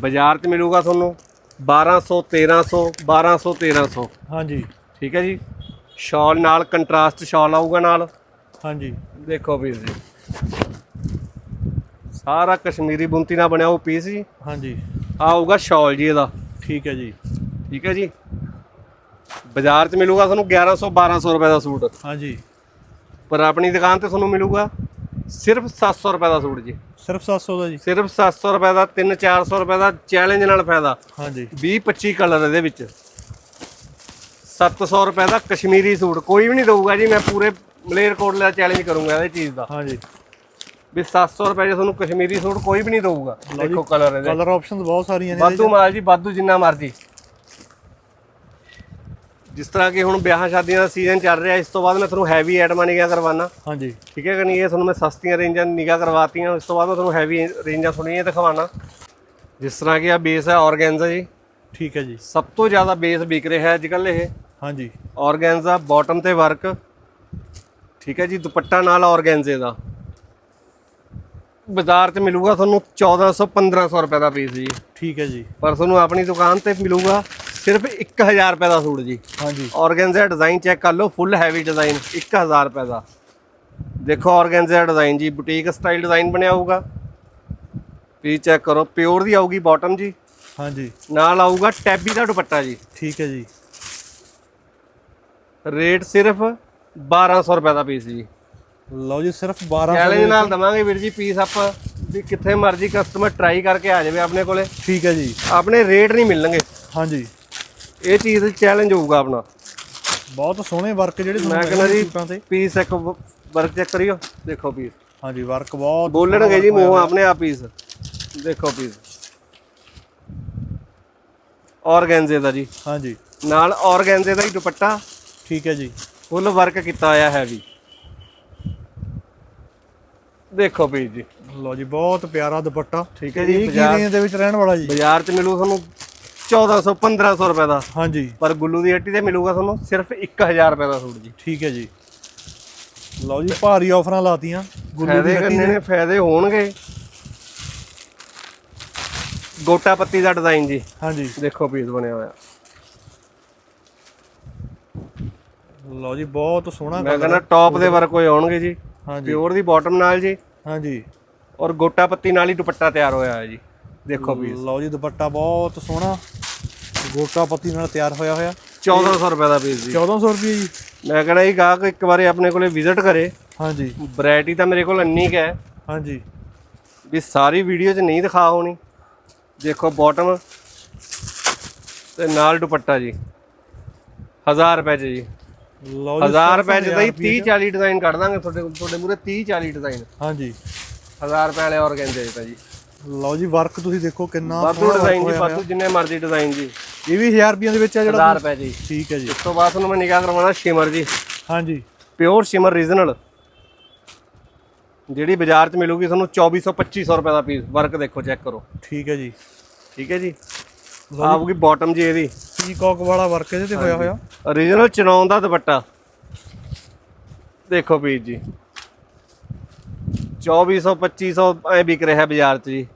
ਬਾਜ਼ਾਰ 'ਚ ਮਿਲੂਗਾ ਤੁਹਾਨੂੰ 1200 1300 1200 1300 ਹਾਂਜੀ। ਠੀਕ ਹੈ ਜੀ? ਸ਼ਾਲ ਨਾਲ ਕੰਟਰਾਸਟ ਸ਼ਾਲ ਆਊਗਾ ਨਾਲ। ਹਾਂਜੀ। ਦੇਖੋ ਪੀਸ ਜੀ। ਸਾਰਾ ਕਸ਼ਮੀਰੀ ਬੁੰਤੀ ਨਾਲ ਬਣਿਆ ਉਹ ਪੀਸ ਜੀ। ਹਾਂਜੀ। ਆਊਗਾ ਸ਼ਾਲ ਜੀ ਇਹਦਾ। ਠੀਕ ਹੈ ਜੀ। ਠੀਕ ਹੈ ਜੀ? ਬਾਜ਼ਾਰ 'ਚ ਮਿਲੂਗਾ ਤੁਹਾਨੂੰ 1100 1200 ਰੁਪਏ ਦਾ ਸੂਟ। ਹਾਂਜੀ। ਪਰ ਆਪਣੀ ਦੁਕਾਨ ਤੇ ਤੁਹਾਨੂੰ ਮਿਲੂਗਾ ਸਿਰਫ 700 ਰੁਪਏ ਦਾ ਸੂਟ ਜੀ। ਸਿਰਫ 700 ਦਾ ਜੀ। ਸਿਰਫ 700 ਰੁਪਏ ਦਾ 3-400 ਰੁਪਏ ਦਾ ਚੈਲੰਜ ਨਾਲ ਫਾਇਦਾ। ਹਾਂਜੀ। 20-25 ਕਲਰ ਇਹਦੇ ਵਿੱਚ। 700 ਰੁਪਏ ਦਾ ਕਸ਼ਮੀਰੀ ਸੂਟ। ਕੋਈ ਵੀ ਨਹੀਂ ਦਊਗਾ ਜੀ ਮੈਂ ਪੂਰੇ ਮਲੇਰਕੋਟਲੇ ਦਾ ਚੈਲੰਜ ਕਰੂੰਗਾ ਇਹਦੇ ਚੀਜ਼ ਦਾ। ਹਾਂਜੀ। ਵੀ 700 ਰੁਪਏ 'ਚ ਤੁਹਾਨੂੰ ਕਸ਼ਮੀਰੀ ਸੂਟ ਕੋਈ ਵੀ ਨਹੀਂ ਦਊਗਾ। ਦੇਖੋ ਕਲਰ ਇਹਦੇ। ਕਲਰ ਆਪਸ਼ਨਸ ਬਹੁਤ ਸਾਰੀਆਂ ਨੇ ਵਾਧੂ ਮਾਲ ਜੀ ਵਾਧੂ ਜਿੰਨਾ ਮਰਜ਼ੀ। ਜਿਸ ਤਰ੍ਹਾਂ ਕਿ ਹੁਣ ਵਿਆਹਾਂ ਸ਼ਾਦੀਆਂ ਦਾ ਸੀਜ਼ਨ ਚੱਲ ਰਿਹਾ ਇਸ ਤੋਂ ਬਾਅਦ ਮੈਂ ਤੁਹਾਨੂੰ ਹੈਵੀ ਆਈਟਮਾਂ ਨਿਗਾ ਕਰਵਾਉਣਾ ਚ। ਹਾਂਜੀ। ਠੀਕ ਹੈ ਕਿ ਨਹੀਂ? ਇਹ ਤੁਹਾਨੂੰ ਮੈਂ ਸਸਤੀਆਂ ਰੇਂਜਾਂ ਨਿਗਾ ਕਰਵਾਤੀਆਂ ਉਸ ਤੋਂ ਬਾਅਦ ਮੈਂ ਤੁਹਾਨੂੰ ਹੈਵੀ ਰੇਂਜਾਂ ਥੋੜ੍ਹੀਆਂ ਦਿਖਾਵਾਣਾ ਜਿਸ ਤਰ੍ਹਾਂ ਕਿ ਆ ਬੇਸ ਹੈ ਔਰਗੈਂਜ਼ਾ ਜੀ। ਠੀਕ ਹੈ ਜੀ। ਸਭ ਤੋਂ ਜ਼ਿਆਦਾ ਬੇਸ ਵਿਕ ਰਿਹਾ ਹੈ ਅੱਜ ਕੱਲ੍ਹ ਇਹ। ਹਾਂਜੀ। ਔਰਗੈਂਜ਼ਾ ਬਾਟਮ ਤੇ ਵਰਕ ਠੀਕ ਹੈ ਜੀ ਦੁਪੱਟਾ ਨਾਲ ਔਰਗੈਂਜ਼ੇ ਦਾ। ਬਾਜ਼ਾਰ 'ਚ ਮਿਲੂਗਾ ਤੁਹਾਨੂੰ 1400 1500 ਰੁਪਏ ਦਾ ਪੀਸ ਜੀ। ਠੀਕ ਹੈ ਜੀ। ਪਰ ਤੁਹਾਨੂੰ ਆਪਣੀ ਦੁਕਾਨ ਤੇ ਮਿਲੂਗਾ। ਸਿਰਫ 1000 ਰੁਪਏ ਦਾ ਸੂਟ ਜੀ। ਹਾਂਜੀ। ਔਰਗੈਂਜ਼ਾ ਡਿਜ਼ਾਈਨ ਚੈੱਕ ਕਰ ਲਓ ਫੁੱਲ ਹੈਵੀ ਡਿਜ਼ਾਈਨ 1000 ਰੁਪਏ ਦਾ। ਦੇਖੋ ਔਰਗੈਂਜ਼ਾ ਡਿਜ਼ਾਈਨ ਜੀ ਬੁਟੀਕ ਸਟਾਈਲ ਡਿਜ਼ਾਈਨ ਬਣਿਆ ਹੋਊਗਾ। ਪੀਸ ਚੈੱਕ ਕਰੋ ਪਿਓਰ ਦੀ ਆਊਗੀ ਬਾਟਮ ਜੀ। ਹਾਂਜੀ। ਨਾਲ ਆਊਗਾ ਟੈਬੀ ਦਾ ਦੁਪੱਟਾ ਜੀ। ਠੀਕ ਹੈ ਜੀ। ਰੇਟ ਸਿਰਫ 1200 ਰੁਪਏ ਦਾ ਪੀਸ ਜੀ। ਲਓ ਜੀ ਸਿਰਫ 1200 ਚੈਲੰਜ ਨਾਲ ਦਵਾਂਗੇ ਵੀਰ ਜੀ ਪੀਸ ਆਪਾਂ ਵੀ ਕਿੱਥੇ ਮਰਜ਼ੀ ਕਸਟਮਰ ਟਰਾਈ ਕਰਕੇ ਆ ਜਾਵੇ ਆਪਣੇ ਕੋਲੇ। ਠੀਕ ਹੈ ਜੀ। ਆਪਣੇ ਰੇਟ ਨਹੀਂ ਮਿਲਣਗੇ। ਹਾਂਜੀ। ਇਹ ਚੀਜ਼ ਚੈਲੰਜ ਹੋਊਗਾ ਆਪਣਾ। ਬਹੁਤ ਸੋਹਣੇ ਵਰਕ ਜਿਹੜੇ ਮੈਂ ਕਹਿੰਦਾ ਜੀ ਪੀਸ ਇੱਕ ਵਰਕ ਚੈੱਕ ਕਰਿਓ ਦੇਖੋ ਪੀਸ ਹਾਂਜੀ ਵਰਕ ਬਹੁਤ ਬੋਲਣਗੇ ਜੀ ਮੂੰਹ ਆਪਣੇ ਆਪ ਪੀਸ ਦੇਖੋ ਪੀਸ ਔਰਗੈਂਜ਼ੇ ਦਾ ਜੀ। ਹਾਂਜੀ। ਨਾਲ ਔਰਗੈਂਜ਼ੇ ਦਾ ਹੀ ਦੁਪੱਟਾ। ਠੀਕ ਹੈ ਜੀ। ਫੁੱਲ ਵਰਕ ਕੀਤਾ ਹੋਇਆ ਹੈਵੀ ਦੇਖੋ ਪੀਸ ਜੀ। ਲਓ ਜੀ ਬਹੁਤ ਪਿਆਰਾ ਦੁਪੱਟਾ। ਠੀਕ ਹੈ ਜੀ, ਇਹ ਕੀ ਬਾਜ਼ਾਰ- ਰੇਂਜ ਦੇ ਵਿੱਚ ਰਹਿਣ ਵਾਲਾ ਜੀ? ਬਾਜ਼ਾਰ 'ਚ ਮਿਲੂ ਤੁਹਾਨੂੰ 1400 1500 ਰੁਪਏ ਦਾ। ਹਾਂਜੀ। ਪਰ ਗੁੱਲੂ ਦੀ ਹੱਟੀ ਤੇ ਮਿਲੂਗਾ ਤੁਹਾਨੂੰ ਸਿਰਫ 1000 ਰੁਪਏ ਦਾ ਸੂਟ ਜੀ। ਠੀਕ ਹੈ ਜੀ। ਲਓ ਜੀ ਭਾਰੀ ਆਫਰਾਂ ਲਾਤੀਆਂ ਗੁੱਲੂ ਦੀ ਹੱਟੀ ਨੇ ਫਾਇਦੇ ਹੋਣਗੇ। ਗੋਟਾ ਪੱਤੀ ਦਾ ਡਿਜ਼ਾਈਨ ਜੀ। ਹਾਂਜੀ। ਦੇਖੋ ਪੀਸ ਬਣਿਆ ਹੋਇਆ। ਲਓ ਜੀ ਬਹੁਤ ਸੋਹਣਾ ਮੈਂ ਕਹਿੰਦਾ ਟੌਪ ਦੇ ਵਰਕ ਹੋਏ ਹੋਣਗੇ ਜੀ। ਹਾਂਜੀ। ਪਿਓਰ ਦੀ ਬਾਟਮ ਨਾਲ ਜੀ। ਹਾਂਜੀ। ਔਰ ਗੋਟਾ ਪੱਤੀ ਨਾਲ ਹੀ ਦੁਪੱਟਾ ਤਿਆਰ ਹੋਇਆ ਹੈ ਜੀ। ਦੇਖੋ ਪੀਸ ਲਓ ਜੀ ਦੁਪੱਟਾ ਬਹੁਤ ਸੋਹਣਾ। ਗੋਟਾ ਪੱਤੀ ਨਾਲ ਤਿਆਰ ਹੋਇਆ ਹੋਇਆ। 1400 ਰੁਪਏ ਦਾ ਪੀਸ ਜੀ। 1400 ਰੁਪਏ ਜੀ। ਮੈਂ ਕਹਿੰਦਾ ਇਹ ਗਾਹਕ ਇੱਕ ਵਾਰੀ ਆਪਣੇ ਕੋਲੇ ਵਿਜ਼ਿਟ ਕਰੇ। ਹਾਂਜੀ। ਵੈਰਾਈਟੀ ਤਾਂ ਮੇਰੇ ਕੋਲ ਇੰਨੀ ਕੁ ਹੈ। ਹਾਂਜੀ। ਵੀ ਸਾਰੀ ਵੀਡੀਓ 'ਚ ਨਹੀਂ ਦਿਖਾ ਹੋਣੀ ਦੇਖੋ ਬਾਟਮ ਤੇ ਨਾਲ ਦੁਪੱਟਾ ਜੀ। 1000 ਰੁਪਏ 'ਚ ਜੀ। ਲਓ ਜੀ 1000 ਰੁਪਏ 'ਚ ਤਾਂ ਹੀ 1000 30 40 ਡਿਜ਼ਾਈਨ ਕੱਢ ਦਾਂਗੇ ਤੁਹਾਡੇ ਤੁਹਾਡੇ ਮੂਰੇ 30 40 ਡਿਜ਼ਾਈਨ ਹਾਂਜੀ। 1000 ਰੁਪਏ ਵਾਲੇ ਔਰਗੈਂਜੇ ਤਾਂ ਜੀ। ਲਓ ਜੀ ਵਰਕ ਤੁਸੀਂ ਦੇਖੋ ਕਿੰਨਾ ਵਾਧੂ ਸੋਹਣਾ ਡਿਜ਼ਾਈਨ ਜੀ ਹੋਇਆ ਵਾਧੂ ਜਿੰਨੇ ਮਰਜ਼ੀ ਡਿਜ਼ਾਈਨ ਜੀ। ਇਹ ਵੀ 1000 ਰੁਪਏ ਦੇ ਵਿੱਚ ਆ ਜਿਹੜਾ 1000 ਰੁਪਏ ਜੀ। ਠੀਕ ਹੈ ਜੀ। ਉਸ ਤੋਂ ਬਾਅਦ ਤੁਹਾਨੂੰ ਮੈਂ ਨਿਗਾਹ ਕਰਵਾਉਣਾ ਸ਼ਿਮਰ ਜੀ। ਹਾਂਜੀ। ਪਿਓਰ ਸ਼ਿਮਰ ਰੀਜਨਲ ਜਿਹੜੀ ਬਾਜ਼ਾਰ 'ਚ ਮਿਲੂਗੀ ਤੁਹਾਨੂੰ 2400 2500 ਰੁਪਏ ਦਾ ਪੀਸ ਵਰਕ ਦੇਖੋ ਚੈੱਕ ਕਰੋ। ਠੀਕ ਹੈ ਜੀ। ਠੀਕ ਹੈ ਜੀ? ਆਊਗੀ ਬਾਟਮ ਜੀ ਇਹਦੀ। ਪੀਕੌਕ ਵਾਲਾ ਵਰਕ ਇਹਦੇ ਤੇ ਹੋਇਆ ਹੋਇਆ? ਓਰੀਜਨਲ ਚਨੌਨ ਦਾ ਦੁਪੱਟਾ। ਦੇਖੋ ਪੀਸ ਜੀ। 2400 2500 ਐ ਵਿਕ ਰਿਹਾ ਬਾਜ਼ਾਰ 'ਚ ਜੀ।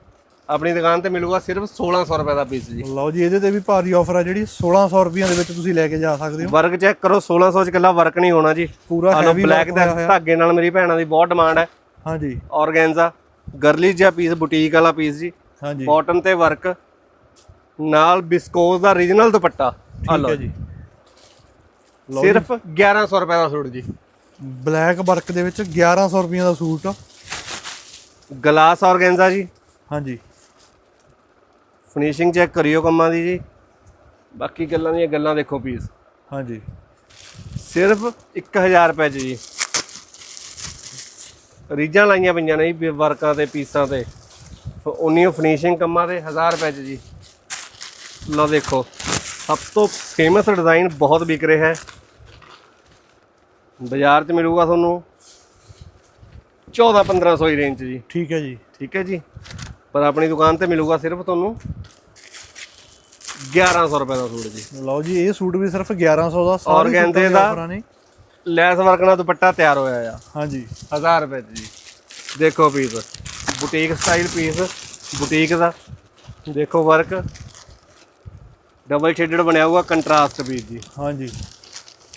ਆਪਣੀ ਦੁਕਾਨ ਤੇ ਮਿਲੂਗਾ ਸਿਰਫ 1600 ਰੁਪਏ ਦਾ ਪੀਸ ਜੀ। ਲਓ ਜੀ ਇਹਦੇ ਤੇ ਵੀ ਭਾਰੀ ਆਫਰ ਆ ਜਿਹੜੀ 1600 ਰੁਪਈਆਂ ਦੇ ਵਿੱਚ ਤੁਸੀਂ ਲੈ ਕੇ ਜਾ ਸਕਦੇ ਹੋ। ਵਰਕ ਚੈੱਕ ਕਰੋ 1600 ਚ ਕੱਲਾ ਵਰਕ ਨਹੀਂ ਹੋਣਾ ਜੀ। ਪੂਰਾ ਹੈਵੀ ਬਲੈਕ ਦਾ ਧਾਗੇ ਨਾਲ ਮੇਰੀ ਭੈਣਾਂ ਦੀ ਬਹੁਤ ਡਿਮਾਂਡ ਹੈ। ਹਾਂਜੀ। ਔਰਗੈਂਜ਼ਾ ਗਰਲੀ ਜਿਹਾ ਪੀਸ ਬੁਟੀਕ ਵਾਲਾ ਪੀਸ ਜੀ। ਹਾਂਜੀ। ਬਾਟਮ ਤੇ ਵਰਕ ਨਾਲ ਬਿਸਕੋਸ ਦਾ ਓਰੀਜਨਲ ਦੁਪੱਟਾ। ਆ ਠੀਕ ਲਓ ਹੈ ਜੀ। ਸਿਰਫ 1100 ਰੁਪਏ ਦਾ ਸੂਟ ਜੀ। ਬਲੈਕ ਵਰਕ ਦੇ ਵਿੱਚ 1100 ਰੁਪਈਆਂ ਦਾ ਸੂਟ। ਗਲਾਸ ਔਰਗੈਂਜ਼ਾ ਜੀ। ਹਾਂਜੀ। ਫਿਨਿਸ਼ਿੰਗ ਚੈੱਕ ਕਰਿਓ ਕੰਮਾਂ ਦੀ ਜੀ। ਬਾਕੀ ਗੱਲਾਂ ਦੀਆਂ ਗੱਲਾਂ ਦੇਖੋ ਪੀਸ ਹਾਂਜੀ। ਸਿਰਫ 1000 ਰੁਪਏ ਚ ਜੀ। ਰੀਜਾਂ ਲਾਈਆਂ ਪਈਆਂ ਨੇ ਜੀ ਵਰਕਾਂ ਤੇ ਪੀਸਾਂ ਤੇ। ਉਨੀ ਫਿਨਿਸ਼ਿੰਗ ਕੰਮਾਂ ਤੇ 1000 ਰੁਪਏ ਚ ਜੀ। ਲਓ ਦੇਖੋ ਸਭ ਤੋਂ ਫੇਮਸ ਡਿਜ਼ਾਈਨ ਬਹੁਤ ਵਿਕ ਰਿਹਾ ਹੈ। ਬਾਜ਼ਾਰ 'ਚ ਮਿਲੂਗਾ ਤੁਹਾਨੂੰ। 14 1500 ਦੀ ਰੇਂਜ 'ਚ ਜੀ। ਠੀਕ ਹੈ ਜੀ। ਠੀਕ ਹੈ ਜੀ। ਪਰ ਆਪਣੀ ਦੁਕਾਨ ਤੇ ਮਿਲੂਗਾ ਸਿਰਫ ਤੁਹਾਨੂੰ 1100 ਰੁਪਏ ਦਾ ਸੂਟ ਜੀ। ਲਓ ਜੀ ਇਹ ਸੂਟ ਵੀ ਸਿਰਫ 1100 ਦਾ ਸਾਰੇ ਦੀਆਂ ਦਾ- ਲੈਸ ਵਰਕ ਨਾਲ ਦੁਪੱਟਾ ਤਿਆਰ ਹੋਇਆ ਆ। ਹਾਂਜੀ। 1000 ਰੁਪਏ ਜੀ ਦੇਖੋ piece boutique style piece boutique ਦਾ। ਦੇਖੋ ਵਰਕ ਡਬਲ ਸ਼ੇਡਡ ਬਣਿਆ ਹੋਊਗਾ ਕੰਟਰਾਸਟ ਪੀਸ ਜੀ। ਹਾਂਜੀ।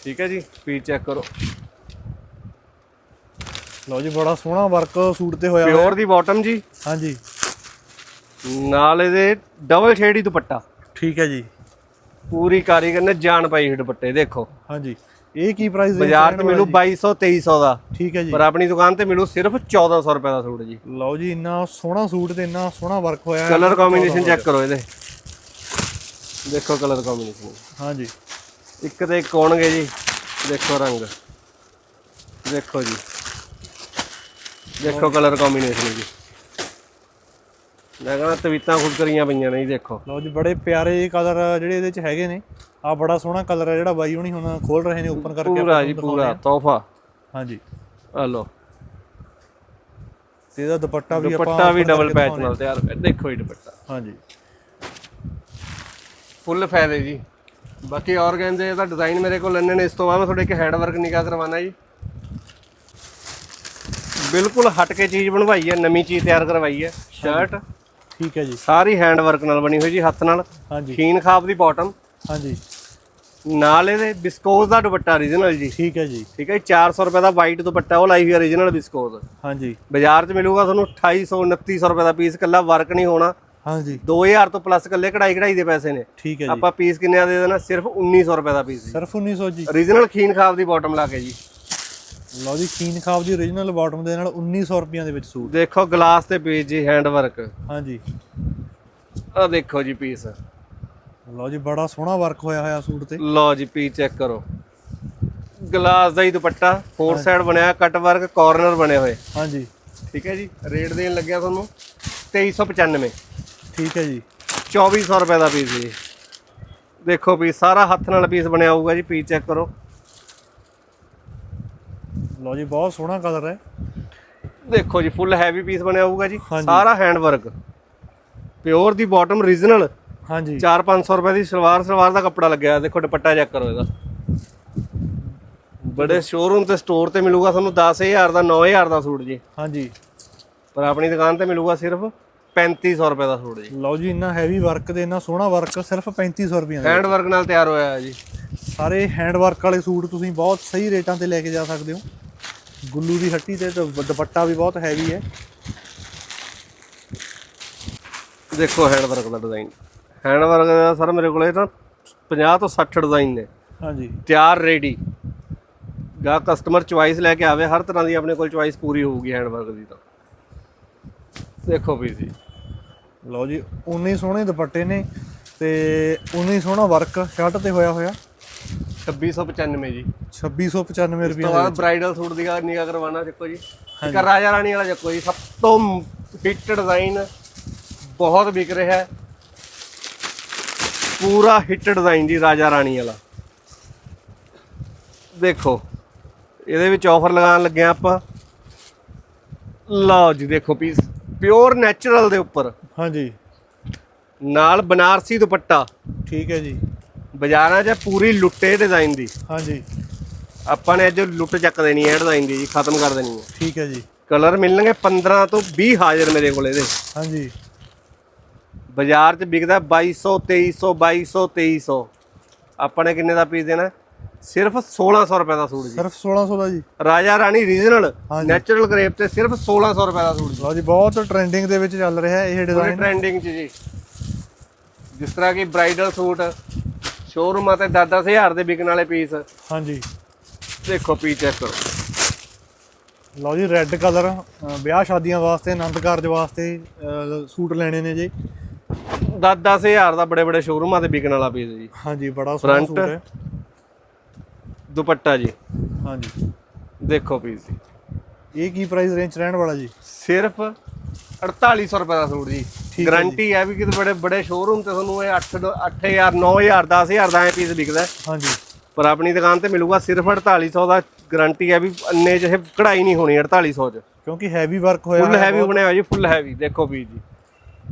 ਠੀਕ ਹੈ ਜੀ ਪੀਸ ਚੈੱਕ ਕਰੋ। ਲਓ ਜੀ ਬੜਾ ਸੋਹਣਾ ਵਰਕ ਸੂਟ ਤੇ ਹੋਇਆ ਪਿਓਰ ਦੀ ਬਾਟਮ ਜੀ। ਹਾਂਜੀ। ਨਾਲ ਇਹਦੇ ਡਬਲ ਸ਼ੇਡ ਹੀ ਦੁਪੱਟਾ। ਠੀਕ ਹੈ ਜੀ। ਪੂਰੀ ਕਾਰੀਗਰ ਨੇ ਜਾਨ ਪਾਈ ਹੋਈ ਦੁਪੱਟੇ ਦੇਖੋ। ਹਾਂਜੀ। ਇਹ ਕੀ ਪ੍ਰਾਈਸ ਬਾਜ਼ਾਰ 'ਚ ਮਿਲੂ 2200 2300 ਦਾ। ਠੀਕ ਹੈ ਜੀ। ਪਰ ਆਪਣੀ ਦੁਕਾਨ ਤੇ ਮਿਲੂ ਸਿਰਫ 1400 ਰੁਪਏ ਦਾ ਸੂਟ ਜੀ। ਲਓ ਜੀ ਇੰਨਾ ਸੋਹਣਾ ਸੂਟ ਤੇ ਇੰਨਾ ਸੋਹਣਾ ਵਰਕ ਹੋਇਆ ਹੈ। ਕਲਰ ਕੰਬੀਨੇਸ਼ਨ ਚੈੱਕ ਕਰੋ ਇਹਦੇ। ਦੇਖੋ ਕਲਰ ਕੰਬੀਨੇਸ਼ਨ ਹਾਂਜੀ। ਇੱਕ ਤੇ ਇੱਕ ਹੋਣਗੇ ਜੀ। ਦੇਖੋ ਰੰਗ। ਦੇਖੋ ਜੀ। ਦੇਖੋ ਕਲਰ ਕੰਬੀਨੇਸ਼ਨ ਜੀ। ਮੈਂ ਕਹਿੰਦਾ ਤਵੀਤਾਂ ਖੁਦ ਕਰੀਆਂ ਪਈਆਂ ਨੇ ਜੀ ਦੇਖੋ। ਲਓ ਜੀ ਬੜੇ ਪਿਆਰੇ ਕਲਰ ਜਿਹੜੇ ਇਹਦੇ ਚ ਹੈਗੇ ਨੇ। ਆ ਬੜਾ ਸੋਹਣਾ ਕਲਰ ਹੈ ਜਿਹੜਾ ਬਾਈ ਹੁਣੀ ਹੁਣ ਖੋਲ ਰਹੇ ਨੇ ਓਪਨ ਕਰਕੇ ਪੂਰਾ ਜੀ ਪੂਰਾ ਤੋਹਫਾ। ਹਾਂਜੀ। ਆ ਲਓ। ਤੇ ਇਹਦਾ ਦੁਪੱਟਾ ਵੀ ਆਪਾਂ ਦੁਪੱਟਾ ਵੀ ਡਬਲ ਪੈਚ ਨਾਲ ਤਿਆਰ ਦੇਖੋ ਜੀ ਦੁਪੱਟਾ। ਹਾਂਜੀ। ਫੁੱਲ ਫਾਇਦੇ ਜੀ। ਬਾਕੀ ਔਰਗੈਂਜੇ ਦਾ ਡਿਜ਼ਾਈਨ ਮੇਰੇ ਕੋਲ ਇੰਨੇ ਨੇ ਇਸ ਤੋਂ ਬਾਅਦ ਮੈਂ ਤੁਹਾਡੇ ਇੱਕ ਹੈਂਡ ਵਰਕ ਨਿਕਾ ਕਰਵਾਉਣਾ ਜੀ। ਬਿਲਕੁਲ ਹਟ ਕੇ ਚੀਜ਼ ਬਣਵਾਈ ਹੈ ਨਵੀਂ ਚੀਜ਼ ਤਿਆਰ ਕਰਵਾਈ ਹੈ। ਸ਼ਰਟ ਠੀਕ ਹੈ ਜੀ। ਸਾਰੀ ਹੈਂਡ ਵਰਕ ਨਾਲ ਬਣੀ ਹੋਈ ਜੀ ਹੱਥ ਨਾਲ। ਹਾਂਜੀ। ਖੀਨ ਖਾਬ ਦੀ ਬਾਟਮ ਹਾਂਜੀ। ਨਾਲ ਇਹਦੇ ਬਿਸਕੋਸ ਦਾ ਦੁਪੱਟਾ origignal ਜੀ। ਠੀਕ ਹੈ ਜੀ। ਠੀਕ ਹੈ ਜੀ 400 ਰੁਪਏ ਦਾ ਵਾਈਟ ਦੁਪੱਟਾ ਉਹ ਲਾਈ ਹੋਈ origignal ਬਿਸਕੋਸ ਹਾਂਜੀ। ਬਾਜ਼ਾਰ 'ਚ ਮਿਲੂਗਾ ਤੁਹਾਨੂੰ 2800 2900 ਰੁਪਏ ਦਾ ਪੀਸ ਕੱਲਾ ਵਰਕ ਨਹੀਂ ਹੋਣਾ। ਹਾਂਜੀ। 2000 ਤੋਂ ਪਲੱਸ ਕੱਲੇ ਕਢਾਈ ਕਢਾਈ ਦੇ ਪੈਸੇ ਨੇ। ਠੀਕ ਹੈ ਜੀ। ਆਪਾਂ ਪੀਸ ਕਿੰਨੇ ਦਾ ਦੇ ਦੇਣਾ? ਸਿਰਫ 1900 ਰੁਪਏ ਦਾ ਪੀਸ ਸਿਰਫ 1900 ਜੀ। Origignal ਖੀਨ ਖਾਬ ਦੀ ਬਾਟਮ ਲਾ ਕੇ ਜੀ। ਲਓ ਜੀ ਕੀਨ ਖਾਬ ਦੀ origignal ਬਾਟਮ ਦੇ ਨਾਲ 1900 ਰੁਪਈਆਂ ਦੇ ਵਿੱਚ ਸੂਟ। ਦੇਖੋ ਗਲਾਸ ਤੇ ਪੀਸ ਜੀ ਹੈਂਡ ਵਰਕ ਹਾਂਜੀ। ਆ ਦੇਖੋ ਜੀ ਪੀਸ। ਲਓ ਜੀ ਬੜਾ ਸੋਹਣਾ ਵਰਕ ਹੋਇਆ ਹੋਇਆ ਸੂਟ ਤੇ। ਲਓ ਜੀ ਪੀਸ ਚੈੱਕ ਕਰੋ। ਗਲਾਸ ਦਾ ਹੀ ਦੁਪੱਟਾ ਫੋਰ ਸਾਈਡ ਬਣਿਆ ਕੱਟ ਵਰਕ ਕਾਰਨਰ ਬਣੇ ਹੋਏ। ਹਾਂਜੀ। ਠੀਕ ਹੈ ਜੀ ਰੇਟ ਦੇਣ ਲੱਗਿਆ ਤੁਹਾਨੂੰ 2395 ਠੀਕ ਹੈ ਜੀ। 2400 ਰੁਪਏ ਦਾ ਪੀਸ ਜੀ। ਦੇਖੋ ਪੀਸ ਸਾਰਾ ਹੱਥ ਨਾਲ ਪੀਸ ਬਣਿਆ ਹੋਊਗਾ ਜੀ ਪੀਸ ਚੈੱਕ ਕਰੋ। ਲਓ ਜੀ ਬਹੁਤ ਸੋਹਣਾ ਕਲਰ ਹੈ। ਦੇਖੋ ਜੀ ਫੁੱਲ ਹੈਵੀ ਪੀਸ ਬਣਿਆ ਹੋਊਗਾ ਜੀ। ਸਾਰਾ ਹੈਂਡ ਵਰਕ ਪਿਓਰ ਦੀ ਬਾਟਮ ਓਰੀਜਨਲ ਹਾਂਜੀ। 4-500 ਰੁਪਏ ਦੀ ਸਲਵਾਰ ਸਲਵਾਰ ਦਾ ਕੱਪੜਾ ਲੱਗਿਆ ਦੇਖੋ ਦੁਪੱਟਾ ਚੈੱਕ ਕਰੋ ਇਹਦਾ। ਬੜੇ ਸ਼ੋਰੂਮ ਤੇ ਸਟੋਰ ਤੇ ਮਿਲੂਗਾ ਤੁਹਾਨੂੰ 10000 ਦਾ 9000 ਦਾ ਸੂਟ ਜੀ। ਹਾਂਜੀ। ਪਰ ਆਪਣੀ ਦੁਕਾਨ ਤੇ ਮਿਲੂਗਾ ਸਿਰਫ 3500 ਰੁਪਏ ਦਾ ਸੂਟ ਜੀ। ਲਓ ਜੀ ਇੰਨਾ ਹੈਵੀ ਵਰਕ ਦੇ ਇੰਨਾ ਸੋਹਣਾ ਵਰਕ ਸਿਰਫ 3500 ਰੁਪਈਆਂ ਦੇ। ਹੈਂਡ ਵਰਕ ਨਾਲ ਤਿਆਰ ਹੋਇਆ ਹੈ ਜੀ। ਸਾਰੇ ਹੈਂਡ ਵਰਕ ਵਾਲੇ ਸੂਟ ਤੁਸੀਂ ਬਹੁਤ ਸਹੀ ਰੇਟਾਂ ਤੇ ਲੈ ਕੇ ਜਾ ਸਕਦੇ ਹੋ। ਗੁੱਲੂ ਦੀ ਹੱਟੀ ਤੇ ਤਾਂ ਦੁਪੱਟਾ ਵੀ ਬਹੁਤ ਹੈਵੀ ਹੈ। ਦੇਖੋ ਹੈਂਡ ਵਰਕ ਦਾ ਡਿਜ਼ਾਈਨ ਹੈਂਡ ਵਰਕ ਦਾ ਸਰ ਮੇਰੇ ਕੋਲੇ ਤਾਂ 50 ਤੋਂ 60 ਡਿਜ਼ਾਈਨ ਨੇ। ਹਾਂਜੀ। ਤਿਆਰ ਰੈਡੀ ਗਾ ਕਸਟਮਰ ਚੁਆਇਸ ਲੈ ਕੇ ਆਵੇ ਹਰ ਤਰ੍ਹਾਂ ਦੀ ਆਪਣੇ ਕੋਲ ਚੁਆਇਸ ਪੂਰੀ ਹੋਊਗੀ ਹੈਂਡ ਵਰਕ ਦੀ ਤਾਂ। ਦੇਖੋ ਵੀ ਜੀ। ਲਓ ਜੀ ਉਨੇ ਸੋਹਣੇ ਦੁਪੱਟੇ ਨੇ ਤੇ ਉਨੇ ਸੋਹਣਾ ਵਰਕ ਸ਼ਰਟ ਤੇ ਹੋਇਆ ਹੋਇਆ। 2695 ਜੀ। 2695 ਉਸ ਰੁਪਏ ਤੋਂ ਬਾਅਦ ਬ੍ਰਾਈਡਲ ਸੂਟ ਦੀ ਨਿਗਾ ਕਰਵਾਉਣਾ ਚੱਕੋ ਜੀ। ਇੱਕ ਰਾਜਾ ਰਾਣੀ ਵਾਲਾ ਚੱਕੋ ਜੀ ਸਭ ਤੋਂ ਹਿੱਟ ਡਿਜ਼ਾਈਨ ਬਹੁਤ ਵਿਕ ਰਿਹਾ ਹੈ। ਪੂਰਾ ਹਿੱਟ ਡਿਜ਼ਾਈਨ ਜੀ ਰਾਜਾ ਰਾਣੀ ਵਾਲਾ। ਦੇਖੋ ਇਹਦੇ ਵਿੱਚ ਆਫਰ ਲਗਾਉਣ ਲੱਗੇ ਆਪਾਂ। ਲਓ ਜੀ ਦੇਖੋ ਪੀਸ ਪਿਓਰ ਨੈਚੁਰਲ ਦੇ ਉੱਪਰ। ਹਾਂਜੀ। ਨਾਲ ਬਨਾਰਸੀ ਦੁਪੱਟਾ। ਠੀਕ ਹੈ ਜੀ। ਬਾਜ਼ਾਰਾਂ 'ਚ ਪੂਰੀ ਲੁੱਟੇ ਡਿਜ਼ਾਈਨ ਦੀ। ਹਾਂਜੀ। ਆਪਾਂ ਨੇ ਅੱਜ ਲੁੱਟ ਚੱਕ ਦੇਣੀ ਹੈ ਡਿਜ਼ਾਈਨ ਦੀ ਜੀ ਖਤਮ ਕਰ ਦੇਣੀ ਹੈ। ਠੀਕ ਹੈ ਜੀ। ਕਲਰ ਮਿਲਣਗੇ 15 ਤੋਂ 20 ਹਾਜ਼ਰ ਮੇਰੇ ਕੋਲ ਇਹਦੇ। ਹਾਂਜੀ। ਬਾਜ਼ਾਰ 'ਚ ਵਿਕਦਾ 2200 2300 2200 2300 ਆਪਾਂ ਨੇ ਕਿੰਨੇ ਦਾ ਪੀਸ ਦੇਣਾ? ਸਿਰਫ 1600 ਰੁਪਏ ਦਾ ਸੂਟ ਜੀ। ਸਿਰਫ 1600 ਦਾ ਜੀ। ਰਾਜਾ ਰਾਣੀ ਰੀਜਨਲ। ਨੈਚੁਰਲ ਕਰੇਪ ਤੇ ਸਿਰਫ 1600 ਰੁਪਏ ਦਾ ਸੂਟ ਜੀ। ਲਓ ਜੀ ਬਹੁਤ ਟ੍ਰੈਂਡਿੰਗ ਦੇ ਵਿੱਚ ਚੱਲ ਰਿਹਾ ਇਹ ਡਿਜ਼ਾਈਨ ਟ੍ਰੈਂਡਿੰਗ 'ਚ ਜੀ। ਜਿਸ ਤਰ੍ਹਾਂ ਕਿ ਬ੍ਰਾਈਡਲ ਸੂਟ ਸ਼ੋਰੂਮਾਂ ਤੇ 10-10000 ਦੇ ਵਿਕਣ ਵਾਲੇ ਪੀਸ। ਹਾਂਜੀ। ਦੇਖੋ ਪੀਸ ਚੈੱਕ ਕਰੋ। ਲਓ ਜੀ ਰੈੱਡ ਕਲਰ ਵਿਆਹ ਸ਼ਾਦੀਆਂ ਵਾਸਤੇ ਆਨੰਦ ਕਾਰਜ ਵਾਸਤੇ ਸੂਟ ਲੈਣੇ ਨੇ ਜੀ। 10-10000 ਦਾ ਬੜੇ ਬੜੇ ਸ਼ੋਰੂਮਾਂ ਤੇ ਵਿਕਣ ਵਾਲਾ ਪੀਸ ਜੀ। ਹਾਂਜੀ ਬੜਾ ਸੋਹਣਾ। ਸੂਟ ਹੈ। ਦੁਪੱਟਾ ਜੀ। ਹਾਂਜੀ। ਦੇਖੋ ਪੀਸ ਜੀ। ਇਹ ਕੀ ਪ੍ਰਾਈਸ ਰੇਂਜ ਰਹਿਣ ਵਾਲਾ ਜੀ? ਸਿਰਫ 4800 ਰੁਪਏ ਦਾ ਸੂਟ ਜੀ। ਗਾਰੰਟੀ ਹੈ ਵੀ ਕਿਤੇ ਬੜੇ ਬੜੇ ਸ਼ੋਰੂਮ ਤੇ ਤੁਹਾਨੂੰ ਇਹ 8 8000 9000 10000 ਦਾ ਪੀਸ ਵਿਕਦਾ। ਹਾਂਜੀ। ਪਰ ਆਪਣੀ ਦੁਕਾਨ ਤੇ ਮਿਲੂਗਾ ਸਿਰਫ 4800 ਦਾ ਗਾਰੰਟੀ ਹੈ ਵੀ ਅੰਨੇ ਜਿਹੇ ਕਢਾਈ ਨਹੀਂ ਹੋਣੀ 4800 ਚ। ਕਿਉਂਕਿ ਹੈਵੀ ਵਰਕ ਹੋਇਆ ਫੁੱਲ ਹੈਵੀ ਬਣਿਆ ਹੋਇਆ ਜੀ ਫੁੱਲ ਹੈਵੀ ਦੇਖੋ ਪੀਸ ਜੀ।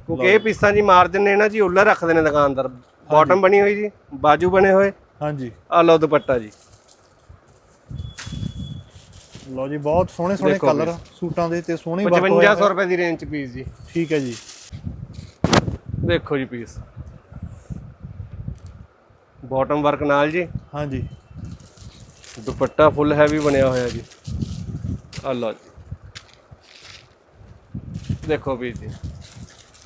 ਕਿਉਂਕਿ ਇਹ ਪੀਸਾਂ ਜੀ ਮਾਰਜਨ ਨੇ ਨਾ ਜੀ ਉੱਲਾ ਰੱਖਦੇ ਨੇ ਦੁਕਾਨਦਾਰ। ਬਾਟਮ ਬਣੀ ਹੋਈ ਜੀ ਬਾਜੂ ਬਣੇ ਹੋਏ। ਹਾਂਜੀ। ਆ ਲਓ ਦੁਪੱਟਾ ਜੀ। ਲਓ ਜੀ ਬਹੁਤ ਸੋਹਣੇ ਸੋਹਣੇ ਦੇਖੋ ਕਲਰ ਸੂਟਾਂ ਦੇ ਤੇ ਸੋਹਣੀ ਵਰਕ ਹੋਇਆ 5500 ਰੁਪਏ ਦੀ ਰੇਂਜ ਚ ਪੀਸ ਜੀ। ਠੀਕ ਹੈ ਜੀ। ਦੇਖੋ ਜੀ ਪੀਸ ਬਾਟਮ ਵਰਕ ਨਾਲ ਜੀ। ਹਾਂਜੀ। ਦੁਪੱਟਾ ਫੁੱਲ ਹੈਵੀ ਬਣਿਆ ਹੋਇਆ ਜੀ। ਆ ਲਓ ਜੀ। ਦੇਖੋ ਵੀਰ ਜੀ।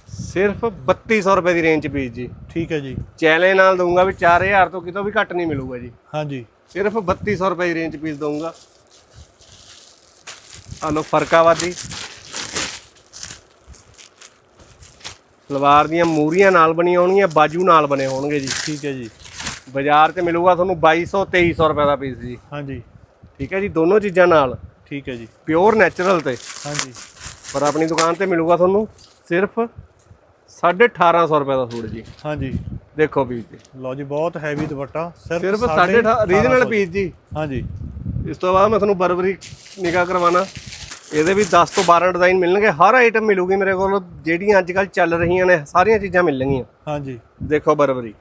ਸਿਰਫ 3200 ਰੁਪਏ ਦੀ ਰੇਂਜ 'ਚ ਪੀਸ ਜੀ। ਠੀਕ ਹੈ ਜੀ। ਚੈਲੇ ਨਾਲ ਦਊਂਗਾ ਵੀ 4000 ਤੋਂ ਕਿਤੋਂ ਵੀ ਘੱਟ ਨਹੀਂ ਮਿਲੂਗਾ ਜੀ। ਹਾਂਜੀ। ਸਿਰਫ 3200 ਰੁਪਏ ਦੀ ਰੇਂਜ 'ਚ ਪੀਸ ਦਊਂਗਾ। ਆ ਲਓ ਫਰਕਾਵਾਦੀ ਸਲਵਾਰ ਦੀਆਂ ਮੂਰੀਆਂ ਨਾਲ ਬਣੀਆਂ ਹੋਣਗੀਆਂ ਬਾਜੂ ਨਾਲ ਬਣੇ ਹੋਣਗੇ ਜੀ। ਠੀਕ ਹੈ ਜੀ। ਬਾਜ਼ਾਰ 'ਚ ਮਿਲੂਗਾ ਤੁਹਾਨੂੰ 2200 2300 ਰੁਪਏ ਦਾ ਪੀਸ ਜੀ। ਹਾਂਜੀ। ਠੀਕ ਹੈ ਜੀ ਦੋਨੋਂ ਚੀਜ਼ਾਂ ਨਾਲ। ਠੀਕ ਹੈ ਜੀ। ਪਿਓਰ ਨੈਚੁਰਲ ਤੇ। ਹਾਂਜੀ। ਪਰ ਆਪਣੀ ਦੁਕਾਨ ਤੇ ਮਿਲੂਗਾ ਤੁਹਾਨੂੰ ਸਿਰਫ 1850 ਰੁਪਏ ਦਾ ਸੂਟ ਜੀ। ਹਾਂਜੀ। ਦੇਖੋ ਪੀਸ ਜੀ। ਲਓ ਜੀ ਬਹੁਤ ਹੈਵੀ ਦੁਪੱਟਾ। ਸਿਰਫ ਸਿਰਫ 1850 ਰੀਜਨਲ ਪੀਸ ਜੀ। ਹਾਂਜੀ। ਇਸ ਤੋਂ ਬਾਅਦ ਮੈਂ ਤੁਹਾਨੂੰ ਬਰਬਰੀ ਨਿਗਾਹ ਕਰਵਾਣਾ ਇਹਦੇ ਵੀ 10 ਤੋਂ 12 ਡਿਜ਼ਾਈਨ ਮਿਲਣਗੇ। ਹਰ ਆਈਟਮ ਮਿਲੂਗੀ ਮੇਰੇ ਕੋਲ। ਜਿਹੜੀਆਂ ਅੱਜ ਕੱਲ ਚੱਲ ਰਹੀਆਂ ਨੇ ਸਾਰੀਆਂ ਚੀਜ਼ਾਂ ਮਿਲਣਗੀਆਂ। ਹਾਂਜੀ। ਦੇਖੋ ਬਰਬਰੀ।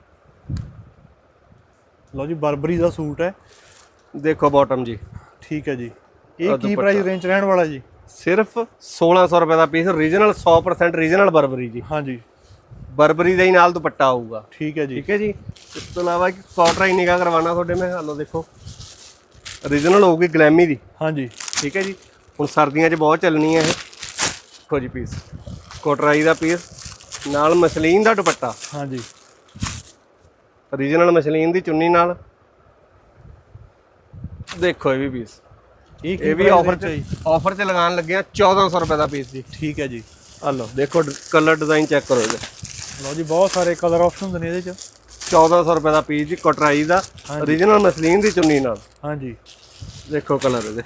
ਲਓ ਜੀ ਬਰਬਰੀ ਦਾ ਸੂਟ ਹੈ। ਦੇਖੋ ਬਾਟਮ ਜੀ। ਠੀਕ ਹੈ ਜੀ। ਇਹ ਕੀ। ਪ੍ਰਾਈਸ ਰੇਂਜ ਰਹਿਣ ਵਾਲਾ ਜੀ? ਸਿਰਫ 1600 ਰੁਪਏ ਦਾ ਪੀਸ ਰੀਜਨਲ 100% ਰੀਜਨਲ ਬਰਬਰੀ ਜੀ। ਹਾਂਜੀ। ਬਰਬਰੀ ਦਾ ਨਾਲ ਦੁਪੱਟਾ ਆਊਗਾ। ਠੀਕ ਹੈ ਜੀ। ਠੀਕ ਹੈ ਜੀ? ਇਸ ਤੋਂ ਇਲਾਵਾ ਇੱਕ ਕਾਟਰਾ ਹੀ ਨਿਗਾ ਕਰਵਾਉਣਾ ਤੁਹਾਡੇ ਮੈਂ। ਹਾਲੋ ਦੇਖੋ। ਰੀਜਨਲ ਹੋਊਗੀ ਗਲੈਮੀ ਦੀ। ਹਾਂਜੀ। ਠੀਕ ਹੈ ਜੀ। ਹੁਣ ਸਰਦੀਆਂ 'ਚ ਬਹੁਤ ਚੱਲਣੀ ਹੈ ਇਹ। ਦੇਖੋ ਜੀ ਪੀਸ ਕੋਟਰਾਈ ਦਾ ਪੀਸ ਨਾਲ ਮਸਲੀਨ ਦਾ ਦੁਪੱਟਾ। ਹਾਂਜੀ। ਰੀਜਨਲ ਮਸਲੀਨ ਦੀ ਚੁੰਨੀ ਨਾਲ। ਦੇਖੋ ਇਹ ਵੀ ਪੀਸ ਇਹ ਵੀ ਆਫਰ? 'ਚ ਆਫਰ 'ਚ ਲਗਾਉਣ ਲੱਗੇ ਆ 1400 ਰੁਪਏ ਦਾ ਪੀਸ ਜੀ। ਠੀਕ ਹੈ ਜੀ। ਆ ਲਓ ਦੇਖੋ ਕਲਰ ਡਿਜ਼ਾਈਨ ਚੈੱਕ ਕਰੋ ਇਹਦੇ। ਲਓ ਜੀ ਬਹੁਤ ਸਾਰੇ ਕਲਰ ਆਪਸ਼ਨਸ ਨੇ ਇਹਦੇ ਚ। 1400 ਰੁਪਏ ਦਾ ਪੀਸ ਜੀ ਕੋਟਰਾਈ ਦਾ ਰੀਜਨਲ ਮਸਲੀਨ ਦੀ ਚੁੰਨੀ ਨਾਲ। ਹਾਂਜੀ। ਦੇਖੋ ਕਲਰ ਇਹਦੇ।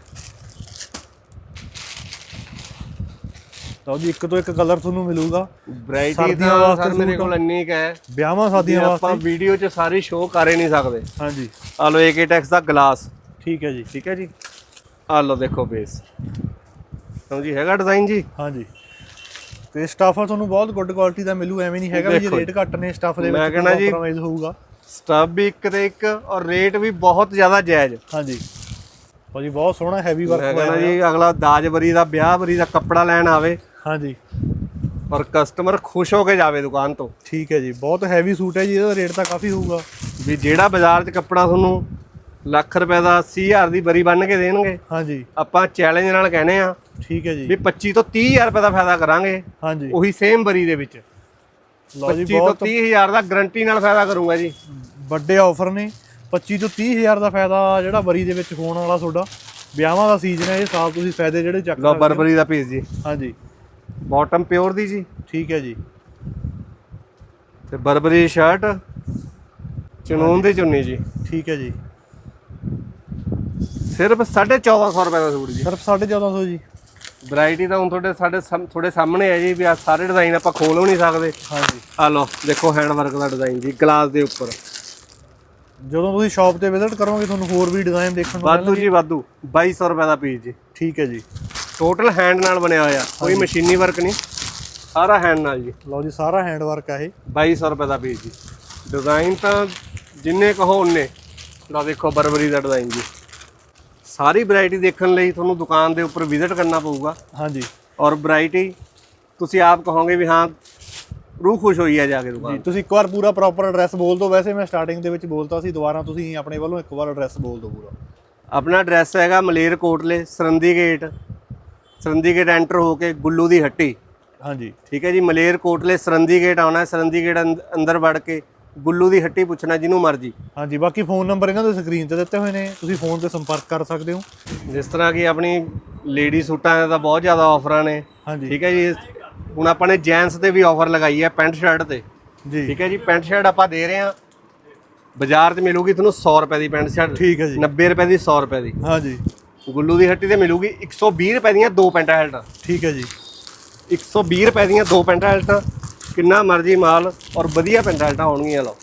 ਲਓ ਜੀ ਇੱਕ ਤੋਂ ਇੱਕ ਕਲਰ ਤੁਹਾਨੂੰ ਮਿਲੂਗਾ। ਵੈਰਾਈਟੀ ਦਾ ਵਾਸਤੇ ਮੇਰੇ। ਕੋਲ ਇੰਨੀ ਕੁ ਹੈ। ਵਿਆਹਾਂ ਸ਼ਾਦੀਆਂ ਆਪਾਂ ਵਾਸਤੇ। ਵੀਡੀਓ 'ਚ ਸਾਰੀ ਸ਼ੋਅ ਕਰ ਹੀ ਨਹੀਂ ਸਕਦੇ। ਹਾਂਜੀ। ਆ ਲਓ AK ਟੈਕਸ ਦਾ ਗਲਾਸ ਠੀਕ ਹੈ ਜੀ ਠੀਕ ਹੈ ਜੀ। ਆ ਲਓ ਦੇਖੋ ਬੇਸ ਸਮਝੀ ਹੈਗਾ ਡਿਜ਼ਾਈਨ ਜੀ? ਹਾਂਜੀ। ਤੇ ਸਟਾਫ ਤੁਹਾਨੂੰ ਬਹੁਤ ਗੁੱਡ ਕੁਆਲਿਟੀ ਦਾ ਮਿਲੂ ਐਵੇਂ ਨਹੀਂ ਹੈਗਾ ਵੀ ਰੇਟ ਘੱਟ ਨੇ ਸਟਾਫ ਦੇ ਵਿੱਚ ਮੈਂ ਜੀ- compromise ਹੋਊਗਾ। ਸਟੱਫ ਵੀ ਇੱਕ ਤੇ ਇੱਕ ਔਰ ਰੇਟ ਵੀ ਬਹੁਤ ਜ਼ਿਆਦਾ ਜਾਇਜ਼। ਹਾਂਜੀ। ਲਓ ਜੀ ਬਹੁਤ ਸੋਹਣਾ ਹੈਵੀ ਵਰਕ ਕਹਿੰਦਾ ਜੀ ਅਗਲਾ ਦਾਜ ਵਰੀ ਦਾ ਵਿਆਹ ਵਰੀ ਦਾ ਕੱਪੜਾ ਲੈਣ ਆਵੇ। ਹਾਂਜੀ। ਔਰ ਕਸਟਮਰ ਖੁਸ਼ ਹੋ ਕੇ ਜਾਵੇ ਦੁਕਾਨ ਤੋਂ। ਠੀਕ ਹੈ ਜੀ ਬਹੁਤ ਹੈਵੀ ਸੂਟ ਹੈ ਜੀ ਇਹਦਾ ਰੇਟ ਤਾਂ ਕਾਫੀ ਹੋਊਗਾ। ਵੀ ਜਿਹੜਾ ਬਾਜ਼ਾਰ 'ਚ ਕੱਪੜਾ ਤੁਹਾਨੂੰ ਲੱਖ ਰੁਪਏ ਦਾ 80000 ਦੀ ਬਰੀ ਬੰਨ ਕੇ ਦੇਣਗੇ। ਹਾਂਜੀ। ਆਪਾਂ ਚੈਲੰਜ ਨਾਲ ਕਹਿੰਦੇ ਆ ਠੀਕ ਹੈ ਜੀ। ਵੀ 25 ਤੋਂ 30000 ਰੁਪਏ ਦਾ ਫਾਇਦਾ ਕਰਾਂਗੇ। ਹਾਂਜੀ। ਉਹੀ ਸੇਮ ਬਰੀ ਦੇ ਵਿੱਚ। ਲਓ ਜੀ 25 ਤੋਂ ਬਹੁਤ 30000 ਦਾ ਗਾਰੰਟੀ ਨਾਲ ਫਾਇਦਾ ਕਰੂੰਗਾ ਜੀ। ਵੱਡੇ ਆਫਰ ਨੇ। 25 ਤੋਂ 30 ਹਜ਼ਾਰ ਦਾ ਫਾਇਦਾ ਜਿਹੜਾ ਬਰੀ ਦੇ ਵਿੱਚ ਹੋਣ ਵਾਲਾ ਤੁਹਾਡਾ ਵਿਆਹਾਂ ਦਾ ਸੀਜ਼ਨ ਹੈ ਇਹ ਸਾਲ ਤੁਸੀਂ ਫਾਇਦੇ ਜਿਹੜੇ ਚੱਕ ਲਓ। ਬਰਬਰੀ ਦਾ ਪੀਸ ਜੀ। ਹਾਂਜੀ। ਬਾਟਮ ਪਿਓਰ ਦੀ ਜੀ। ਠੀਕ ਹੈ ਜੀ। ਤੇ ਬਰਬਰੀ ਸ਼ਰਟ ਚਨੂਨ ਦੀ ਚੁੰਨੀ ਜੀ। ਠੀਕ ਹੈ ਜੀ। ਸਿਰਫ 1450 ਰੁਪਏ ਦਾ ਸੂਟ ਜੀ। ਸਿਰਫ 1450 ਜੀ। ਵੈਰਾਈਟੀ ਤਾਂ ਹੁਣ ਤੁਹਾਡੇ ਸਾਡੇ ਤੁਹਾਡੇ ਸਾਹਮਣੇ ਹੈ ਜੀ ਵੀ ਆ ਸਾਰੇ ਡਿਜ਼ਾਈਨ ਆਪਾਂ ਖੋਲ ਵੀ ਨਹੀਂ ਸਕਦੇ। ਹਾਂਜੀ। ਆ ਲਓ ਦੇਖੋ ਹੈਂਡ ਵਰਕ ਦਾ ਡਿਜ਼ਾਈਨ ਜੀ ਗਲਾਸ ਦੇ ਉੱਪਰ। ਜਦੋਂ ਤੁਸੀਂ ਸ਼ਾਪ ਤੇ ਵਿਜ਼ਿਟ ਕਰੋਗੇ ਤੁਹਾਨੂੰ ਹੋਰ ਵੀ ਡਿਜ਼ਾਈਨ ਦੇਖਣ ਨੂੰ ਵਾਧੂ ਜੀ ਵਾਧੂ। 2200 ਰੁਪਏ ਦਾ ਪੀਸ ਜੀ। ਠੀਕ ਹੈ ਜੀ। ਟੋਟਲ ਹੈਂਡ ਨਾਲ ਬਣਿਆ ਹੋਇਆ। ਕੋਈ ਮਸ਼ੀਨੀ ਵਰਕ ਨਹੀਂ ਸਾਰਾ ਹੈਂਡ ਨਾਲ ਜੀ। ਲਓ ਜੀ ਸਾਰਾ ਹੈਂਡ ਵਰਕ ਆ ਇਹ। 2200 ਰੁਪਏ ਦਾ ਪੀਸ ਜੀ। ਡਿਜ਼ਾਈਨ ਤਾਂ ਜਿੰਨੇ ਕਹੋ ਉਨੇ ਲਓ ਦੇਖੋ ਬਰਬਰੀ ਦਾ ਡਿਜ਼ਾਈਨ ਜੀ। ਸਾਰੀ ਵੈਰਾਈਟੀ ਦੇਖਣ ਲਈ ਤੁਹਾਨੂੰ ਦੁਕਾਨ ਦੇ ਉੱਪਰ ਵਿਜ਼ਿਟ ਕਰਨਾ ਪਊਗਾ। ਹਾਂਜੀ। ਔਰ ਵੈਰਾਈਟੀ ਤੁਸੀਂ ਆਪ ਕਹੋਗੇ ਵੀ ਹਾਂ ਰੂਹ ਖੁਸ਼ ਹੋਈ ਹੈ ਜਾ ਕੇ ਦੁਕਾਨ। ਜੀ ਤੁਸੀਂ ਇੱਕ ਵਾਰ ਪੂਰਾ ਪ੍ਰੋਪਰ ਐਡਰੈਸ ਬੋਲ ਦਿਓ। ਵੈਸੇ ਮੈਂ ਸਟਾਰਟਿੰਗ ਦੇ ਵਿੱਚ ਬੋਲਤਾ ਸੀ ਦੁਬਾਰਾ ਤੁਸੀਂ ਆਪਣੇ ਵੱਲੋਂ ਇੱਕ ਵਾਰ ਐਡਰੈਸ ਬੋਲ ਦਿਓ ਪੂਰਾ। ਆਪਣਾ ਐਡਰੈਸ ਹੈਗਾ ਮਲੇਰ ਕੋਟਲੇ Sirhindi gate Sirhindi gate enter ਹੋ ਕੇ ਗੁੱਲੂ ਦੀ ਹੱਟੀ। ਹਾਂਜੀ। ਠੀਕ ਹੈ ਜੀ ਮਲੇਰ ਕੋਟਲੇ ਸਰੰਦੀ ਗੇਟ ਆਉਣਾ ਹੈ ਸਰੰਦੀ ਗੇਟ ਅੰਦ- ਅੰਦਰ ਵੜ ਕੇ ਗੁੱਲੂ ਦੀ ਹੱਟੀ ਪੁੱਛਣਾ ਜਿਹਨੂੰ ਮਰਜ਼ੀ। ਹਾਂਜੀ ਬਾਕੀ ਫੋਨ ਨੰਬਰ ਇਹਨਾਂ ਦੇ ਸਕਰੀਨ ਤੇ ਦਿੱਤੇ ਹੋਏ ਨੇ। ਤੁਸੀਂ ਫੋਨ ਤੇ ਸੰਪਰਕ ਕਰ ਸਕਦੇ ਹੋ। ਜਿਸ ਤਰ੍ਹਾਂ ਕਿ ਆਪਣੀ ਲੇਡੀ ਸੂਟਾਂ ਦੇ ਤਾਂ ਬਹੁਤ ਜ਼ਿਆਦਾ ਆਫਰਾਂ ਨੇ। ਹਾਂਜੀ। ਠੀਕ ਹੈ ਜੀ ਹੁਣ ਆਪਾਂ ਨੇ ਜੈਂਟਸ ਤੇ ਵੀ ਆਫਰ ਲਗਾਈ ਹੈ ਪੈਂਟ ਸ਼ਰਟ ਤੇ। ਜੀ। ਠੀਕ ਹੈ ਜੀ ਪੈਂਟ ਸ਼ਰਟ ਆਪਾਂ ਦੇ ਰਹੇ ਹਾਂ। ਬਾਜ਼ਾਰ 'ਚ ਮਿਲੂਗੀ ਤੁਹਾਨੂੰ 100 ਰੁਪਏ ਦੀ ਪੈਂਟ ਸ਼ਰਟ। ਠੀਕ ਹੈ ਜੀ। 90 ਰੁਪਏ ਦੀ 100 ਰੁਪਏ ਦੀ। ਹਾਂਜੀ। ਗੁੱਲੂ ਦੀ ਹੱਟੀ ਤੇ ਮਿਲੂਗੀ 120 ਰੁਪਏ ਦੀਆਂ ਦੋ ਪੈਂਟਾਂ ਸ਼ਰਟਾਂ ਠੀਕ ਹੈ ਜੀ। 120 ਰੁਪਏ ਦੀਆਂ ਦੋ ਪੈਂਟਾਂ ਸ਼ਰਟਾਂ ਕਿੰਨਾ ਮਰਜ਼ੀ ਮਾਲ ਔਰ ਵਧੀਆ ਪੈਂਟਾਂ ਸ਼ਰਟਾਂ ਹੋਣਗੀਆਂ ਲਓ।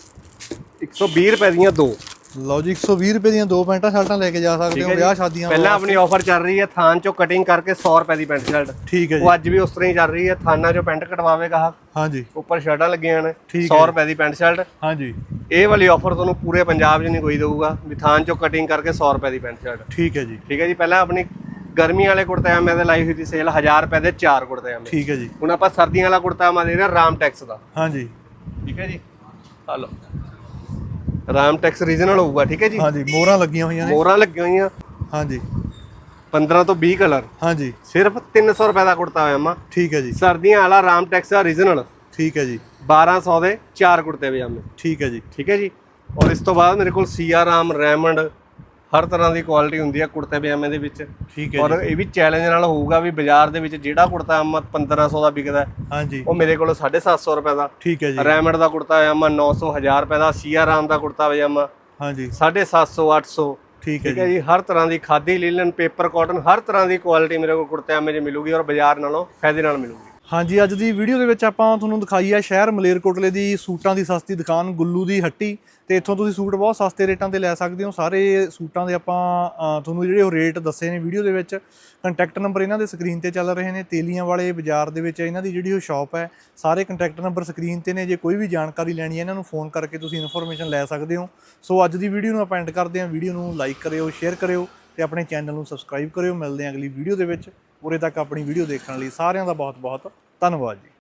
120 ਰੁਪਏ ਦੀਆਂ ਦੋ। ਲਓ ਜੀ 120 ਰੁਪਏ ਦੀਆਂ ਦੋ ਪੈਂਟਾਂ ਸ਼ਰਟਾਂ ਲੈ ਕੇ ਜਾ ਸਕਦੇ ਹੋ ਵਿਆਹ ਸ਼ਾਦੀਆਂ ਪਹਿਲਾਂ ਆਪਣੀ ਆਫਰ ਚੱਲ ਰਹੀ ਹੈ ਥਾਨ ਚੋਂ ਕਟਿੰਗ ਕਰਕੇ 100 ਰੁਪਏ ਦੀ ਪੈਂਟ ਸ਼ਰਟ। ਠੀਕ ਹੈ ਜੀ। ਉਹ ਅੱਜ ਵੀ ਉਸ ਤਰ੍ਹਾਂ ਹੀ ਚੱਲ ਰਹੀ ਹੈ ਥਾਨਾ ਚੋਂ ਪੈਂਟ ਕਟਵਾਵੇਗਾ ਹਾਂਜੀ। ਉੱਪਰ ਸ਼ਰਟਾਂ ਲੱਗੀਆਂ ਨੇ ਠੀਕ 100 ਰੁਪਏ ਦੀ ਪੈਂਟ ਸ਼ਰਟ। ਹਾਂਜੀ। ਇਹ ਵਾਲੀ ਆਫਰ ਤੁਹਾਨੂੰ ਪੂਰੇ ਪੰਜਾਬ 'ਚ ਨਹੀਂ ਕੋਈ ਦੇਊਗਾ ਵੀ ਥਾਨ ਚੋਂ ਕਟਿੰਗ ਕਰਕੇ 100 ਰੁਪਏ ਦੀ ਪੈਂਟ ਸ਼ਰਟ। ਠੀਕ ਹੈ ਜੀ। ਠੀਕ ਹੈ ਜੀ ਪਹਿਲਾਂ ਆਪਣੀ ਗਰਮੀ ਵਾਲੇ ਕੁੜਤੇ ਆਮੇ ਦੇ ਲਾਈ ਹੋਈ ਸੀ ਸੇਲ 1000 ਰੁਪਏ ਦੇ 4 ਕੁੜਤੇ ਆਮੇ ਠੀਕ ਹੈ ਜੀ। ਹੁਣ ਆਪਾਂ ਸਰਦੀਆਂ ਵਾਲਾ ਕੁੜਤਾ ਦੇ ਰਹੇ ਰਾਮ ਟੈਕਸ ਦਾ। ਹਾਂਜੀ। ਠੀਕ ਹੈ ਜੀ? ਆ ਲਓ। ਰਾਮ ਟੈਕਸ ਰੀਜਨਲ ਹੋਊਗਾ ਠੀਕ ਹੈ ਜੀ? ਹਾਂਜੀ ਮੋਹਰਾਂ ਲੱਗੀਆਂ ਹੋਈਆਂ ਨੇ। ਮੋਹਰਾਂ ਲੱਗੀਆਂ ਹੋਈਆਂ। ਹਾਂਜੀ। 15 ਤੋਂ 20 ਕਲਰ ਹਾਂਜੀ। ਸਿਰਫ 300 ਰੁਪਏ ਦਾ ਕੁੜਤਾ ਹੋਇਆ ਮਾ। ਠੀਕ ਹੈ ਜੀ। ਸਰਦੀਆਂ ਵਾਲਾ ਰਾਮ ਟੈਕਸ ਦਾ ਰੀਜਨਲ ਠੀਕ ਹੈ ਜੀ। 1200 ਦੇ 4 ਕੁੜਤੇ ਪਜਾਮੇ। ਠੀਕ ਹੈ ਜੀ। ਠੀਕ ਹੈ ਜੀ? ਔਰ ਇਸ ਤੋਂ ਬਾਅਦ ਮੇਰੇ ਕੋਲ ਸੀਆ ਰਾਮ ਰੈਮੰਡ ਹਰ ਤਰ੍ਹਾਂ ਦੀ ਕੁਆਲਿਟੀ ਹੁੰਦੀ ਹੈ ਕੁੜਤੇ ਪਜਾਮੇ ਦੇ ਵਿੱਚ। ਠੀਕ ਹੈ ਔਰ ਇਹ ਵੀ ਚੈਲੰਜ ਨਾਲ ਹੋਊਗਾ ਵੀ ਬਾਜ਼ਾਰ ਦੇ ਵਿੱਚ ਜਿਹੜਾ ਕੁੜਤਾ ਆਮਾ 1500 ਦਾ ਵਿਕਦਾ ਹੈ, ਹਾਂਜੀ। ਉਹ ਮੇਰੇ ਕੋਲ 750 ਰੁਪਏ ਦਾ। ਠੀਕ ਹੈ ਜੀ। ਰੈਮੰਡ ਦਾ ਕੁੜਤਾ ਪਜਾਮਾ 900 1000 ਰੁਪਏ ਦਾ। ਸੀਆ ਰਾਮ ਦਾ ਕੁੜਤਾ ਪਜਾਮਾ। ਹਾਂਜੀ। 750 800 ਠੀਕ ਹੈ ਜੀ। ਹਰ ਤਰ੍ਹਾਂ ਦੀ ਖਾਦੀ ਲੀਲਨ ਪੇਪਰ ਕਾਟਨ ਹਰ ਤਰ੍ਹਾਂ ਦੀ ਕੁਆਲਿਟੀ ਮੇਰੇ ਕੋਲ ਕੁੜਤੇ ਆਮੇ 'ਚ ਮਿਲੂਗੀ ਔਰ ਬਾਜ਼ਾਰ ਨਾਲੋਂ ਫਾਇਦੇ ਨਾਲ ਮਿਲੂਗੀ। ਹਾਂਜੀ, ਅੱਜ ਦੀ ਵੀਡੀਓ ਦੇ ਵਿੱਚ ਆਪਾਂ ਤੁਹਾਨੂੰ ਦਿਖਾਈ ਹੈ ਸ਼ਹਿਰ ਮਲੇਰਕੋਟਲੇ ਦੀ ਸੂਟਾਂ ਦੀ ਸਸਤੀ ਦੁਕਾਨ ਗੁੱਲੂ ਦੀ ਹੱਟੀ। ਤੇ ਇੱਥੋਂ ਤੁਸੀਂ ਸੂਟ ਬਹੁਤ ਸਸਤੇ ਰੇਟਾਂ ਤੇ ਲੈ ਸਕਦੇ ਹੋ। ਸਾਰੇ ਸੂਟਾਂ ਦੇ ਆਪਾਂ ਤੁਹਾਨੂੰ ਜਿਹੜੇ ਉਹ ਰੇਟ ਦੱਸੇ ਨੇ ਵੀਡੀਓ ਦੇ ਵਿੱਚ ਕੰਟੈਕਟ ਨੰਬਰ ਇਹਨਾਂ ਦੇ ਸਕਰੀਨ ਤੇ ਚੱਲ ਰਹੇ ਨੇ। ਤੇਲੀਆਂ ਵਾਲੇ ਬਾਜ਼ਾਰ ਦੇ ਵਿੱਚ ਇਹਨਾਂ ਦੀ ਜਿਹੜੀ ਉਹ ਸ਼ਾਪ ਹੈ, ਸਾਰੇ ਕੰਟੈਕਟ ਨੰਬਰ ਸਕਰੀਨ ਤੇ ਨੇ। ਜੇ ਕੋਈ ਵੀ ਜਾਣਕਾਰੀ ਲੈਣੀ ਹੈ, ਇਹਨਾਂ ਨੂੰ ਫੋਨ ਕਰਕੇ ਤੁਸੀਂ ਇਨਫੋਰਮੇਸ਼ਨ ਲੈ ਸਕਦੇ ਹੋ। ਸੋ ਅੱਜ ਦੀ ਵੀਡੀਓ ਨੂੰ ਆਪਾਂ ਐਂਡ ਕਰਦੇ ਹਾਂ। ਵੀਡੀਓ ਨੂੰ ਲਾਈਕ ਕਰਿਓ ਸ਼ੇਅਰ ਕਰਿਓ ਤੇ ਆਪਣੇ ਚੈਨਲ ਨੂੰ ਸਬਸਕ੍ਰਾਈਬ ਕਰਿਓ। ਮਿਲਦੇ ਹਾਂ ਅਗਲੀ ਵੀਡੀਓ ਦੇ ਵਿੱਚ। ਉਰੇ ਤੱਕ ਆਪਣੀ ਵੀਡੀਓ ਦੇਖਣ ਲਈ ਸਾਰਿਆਂ ਦਾ ਬਹੁਤ ਬਹੁਤ ਧੰਨਵਾਦ ਜੀ।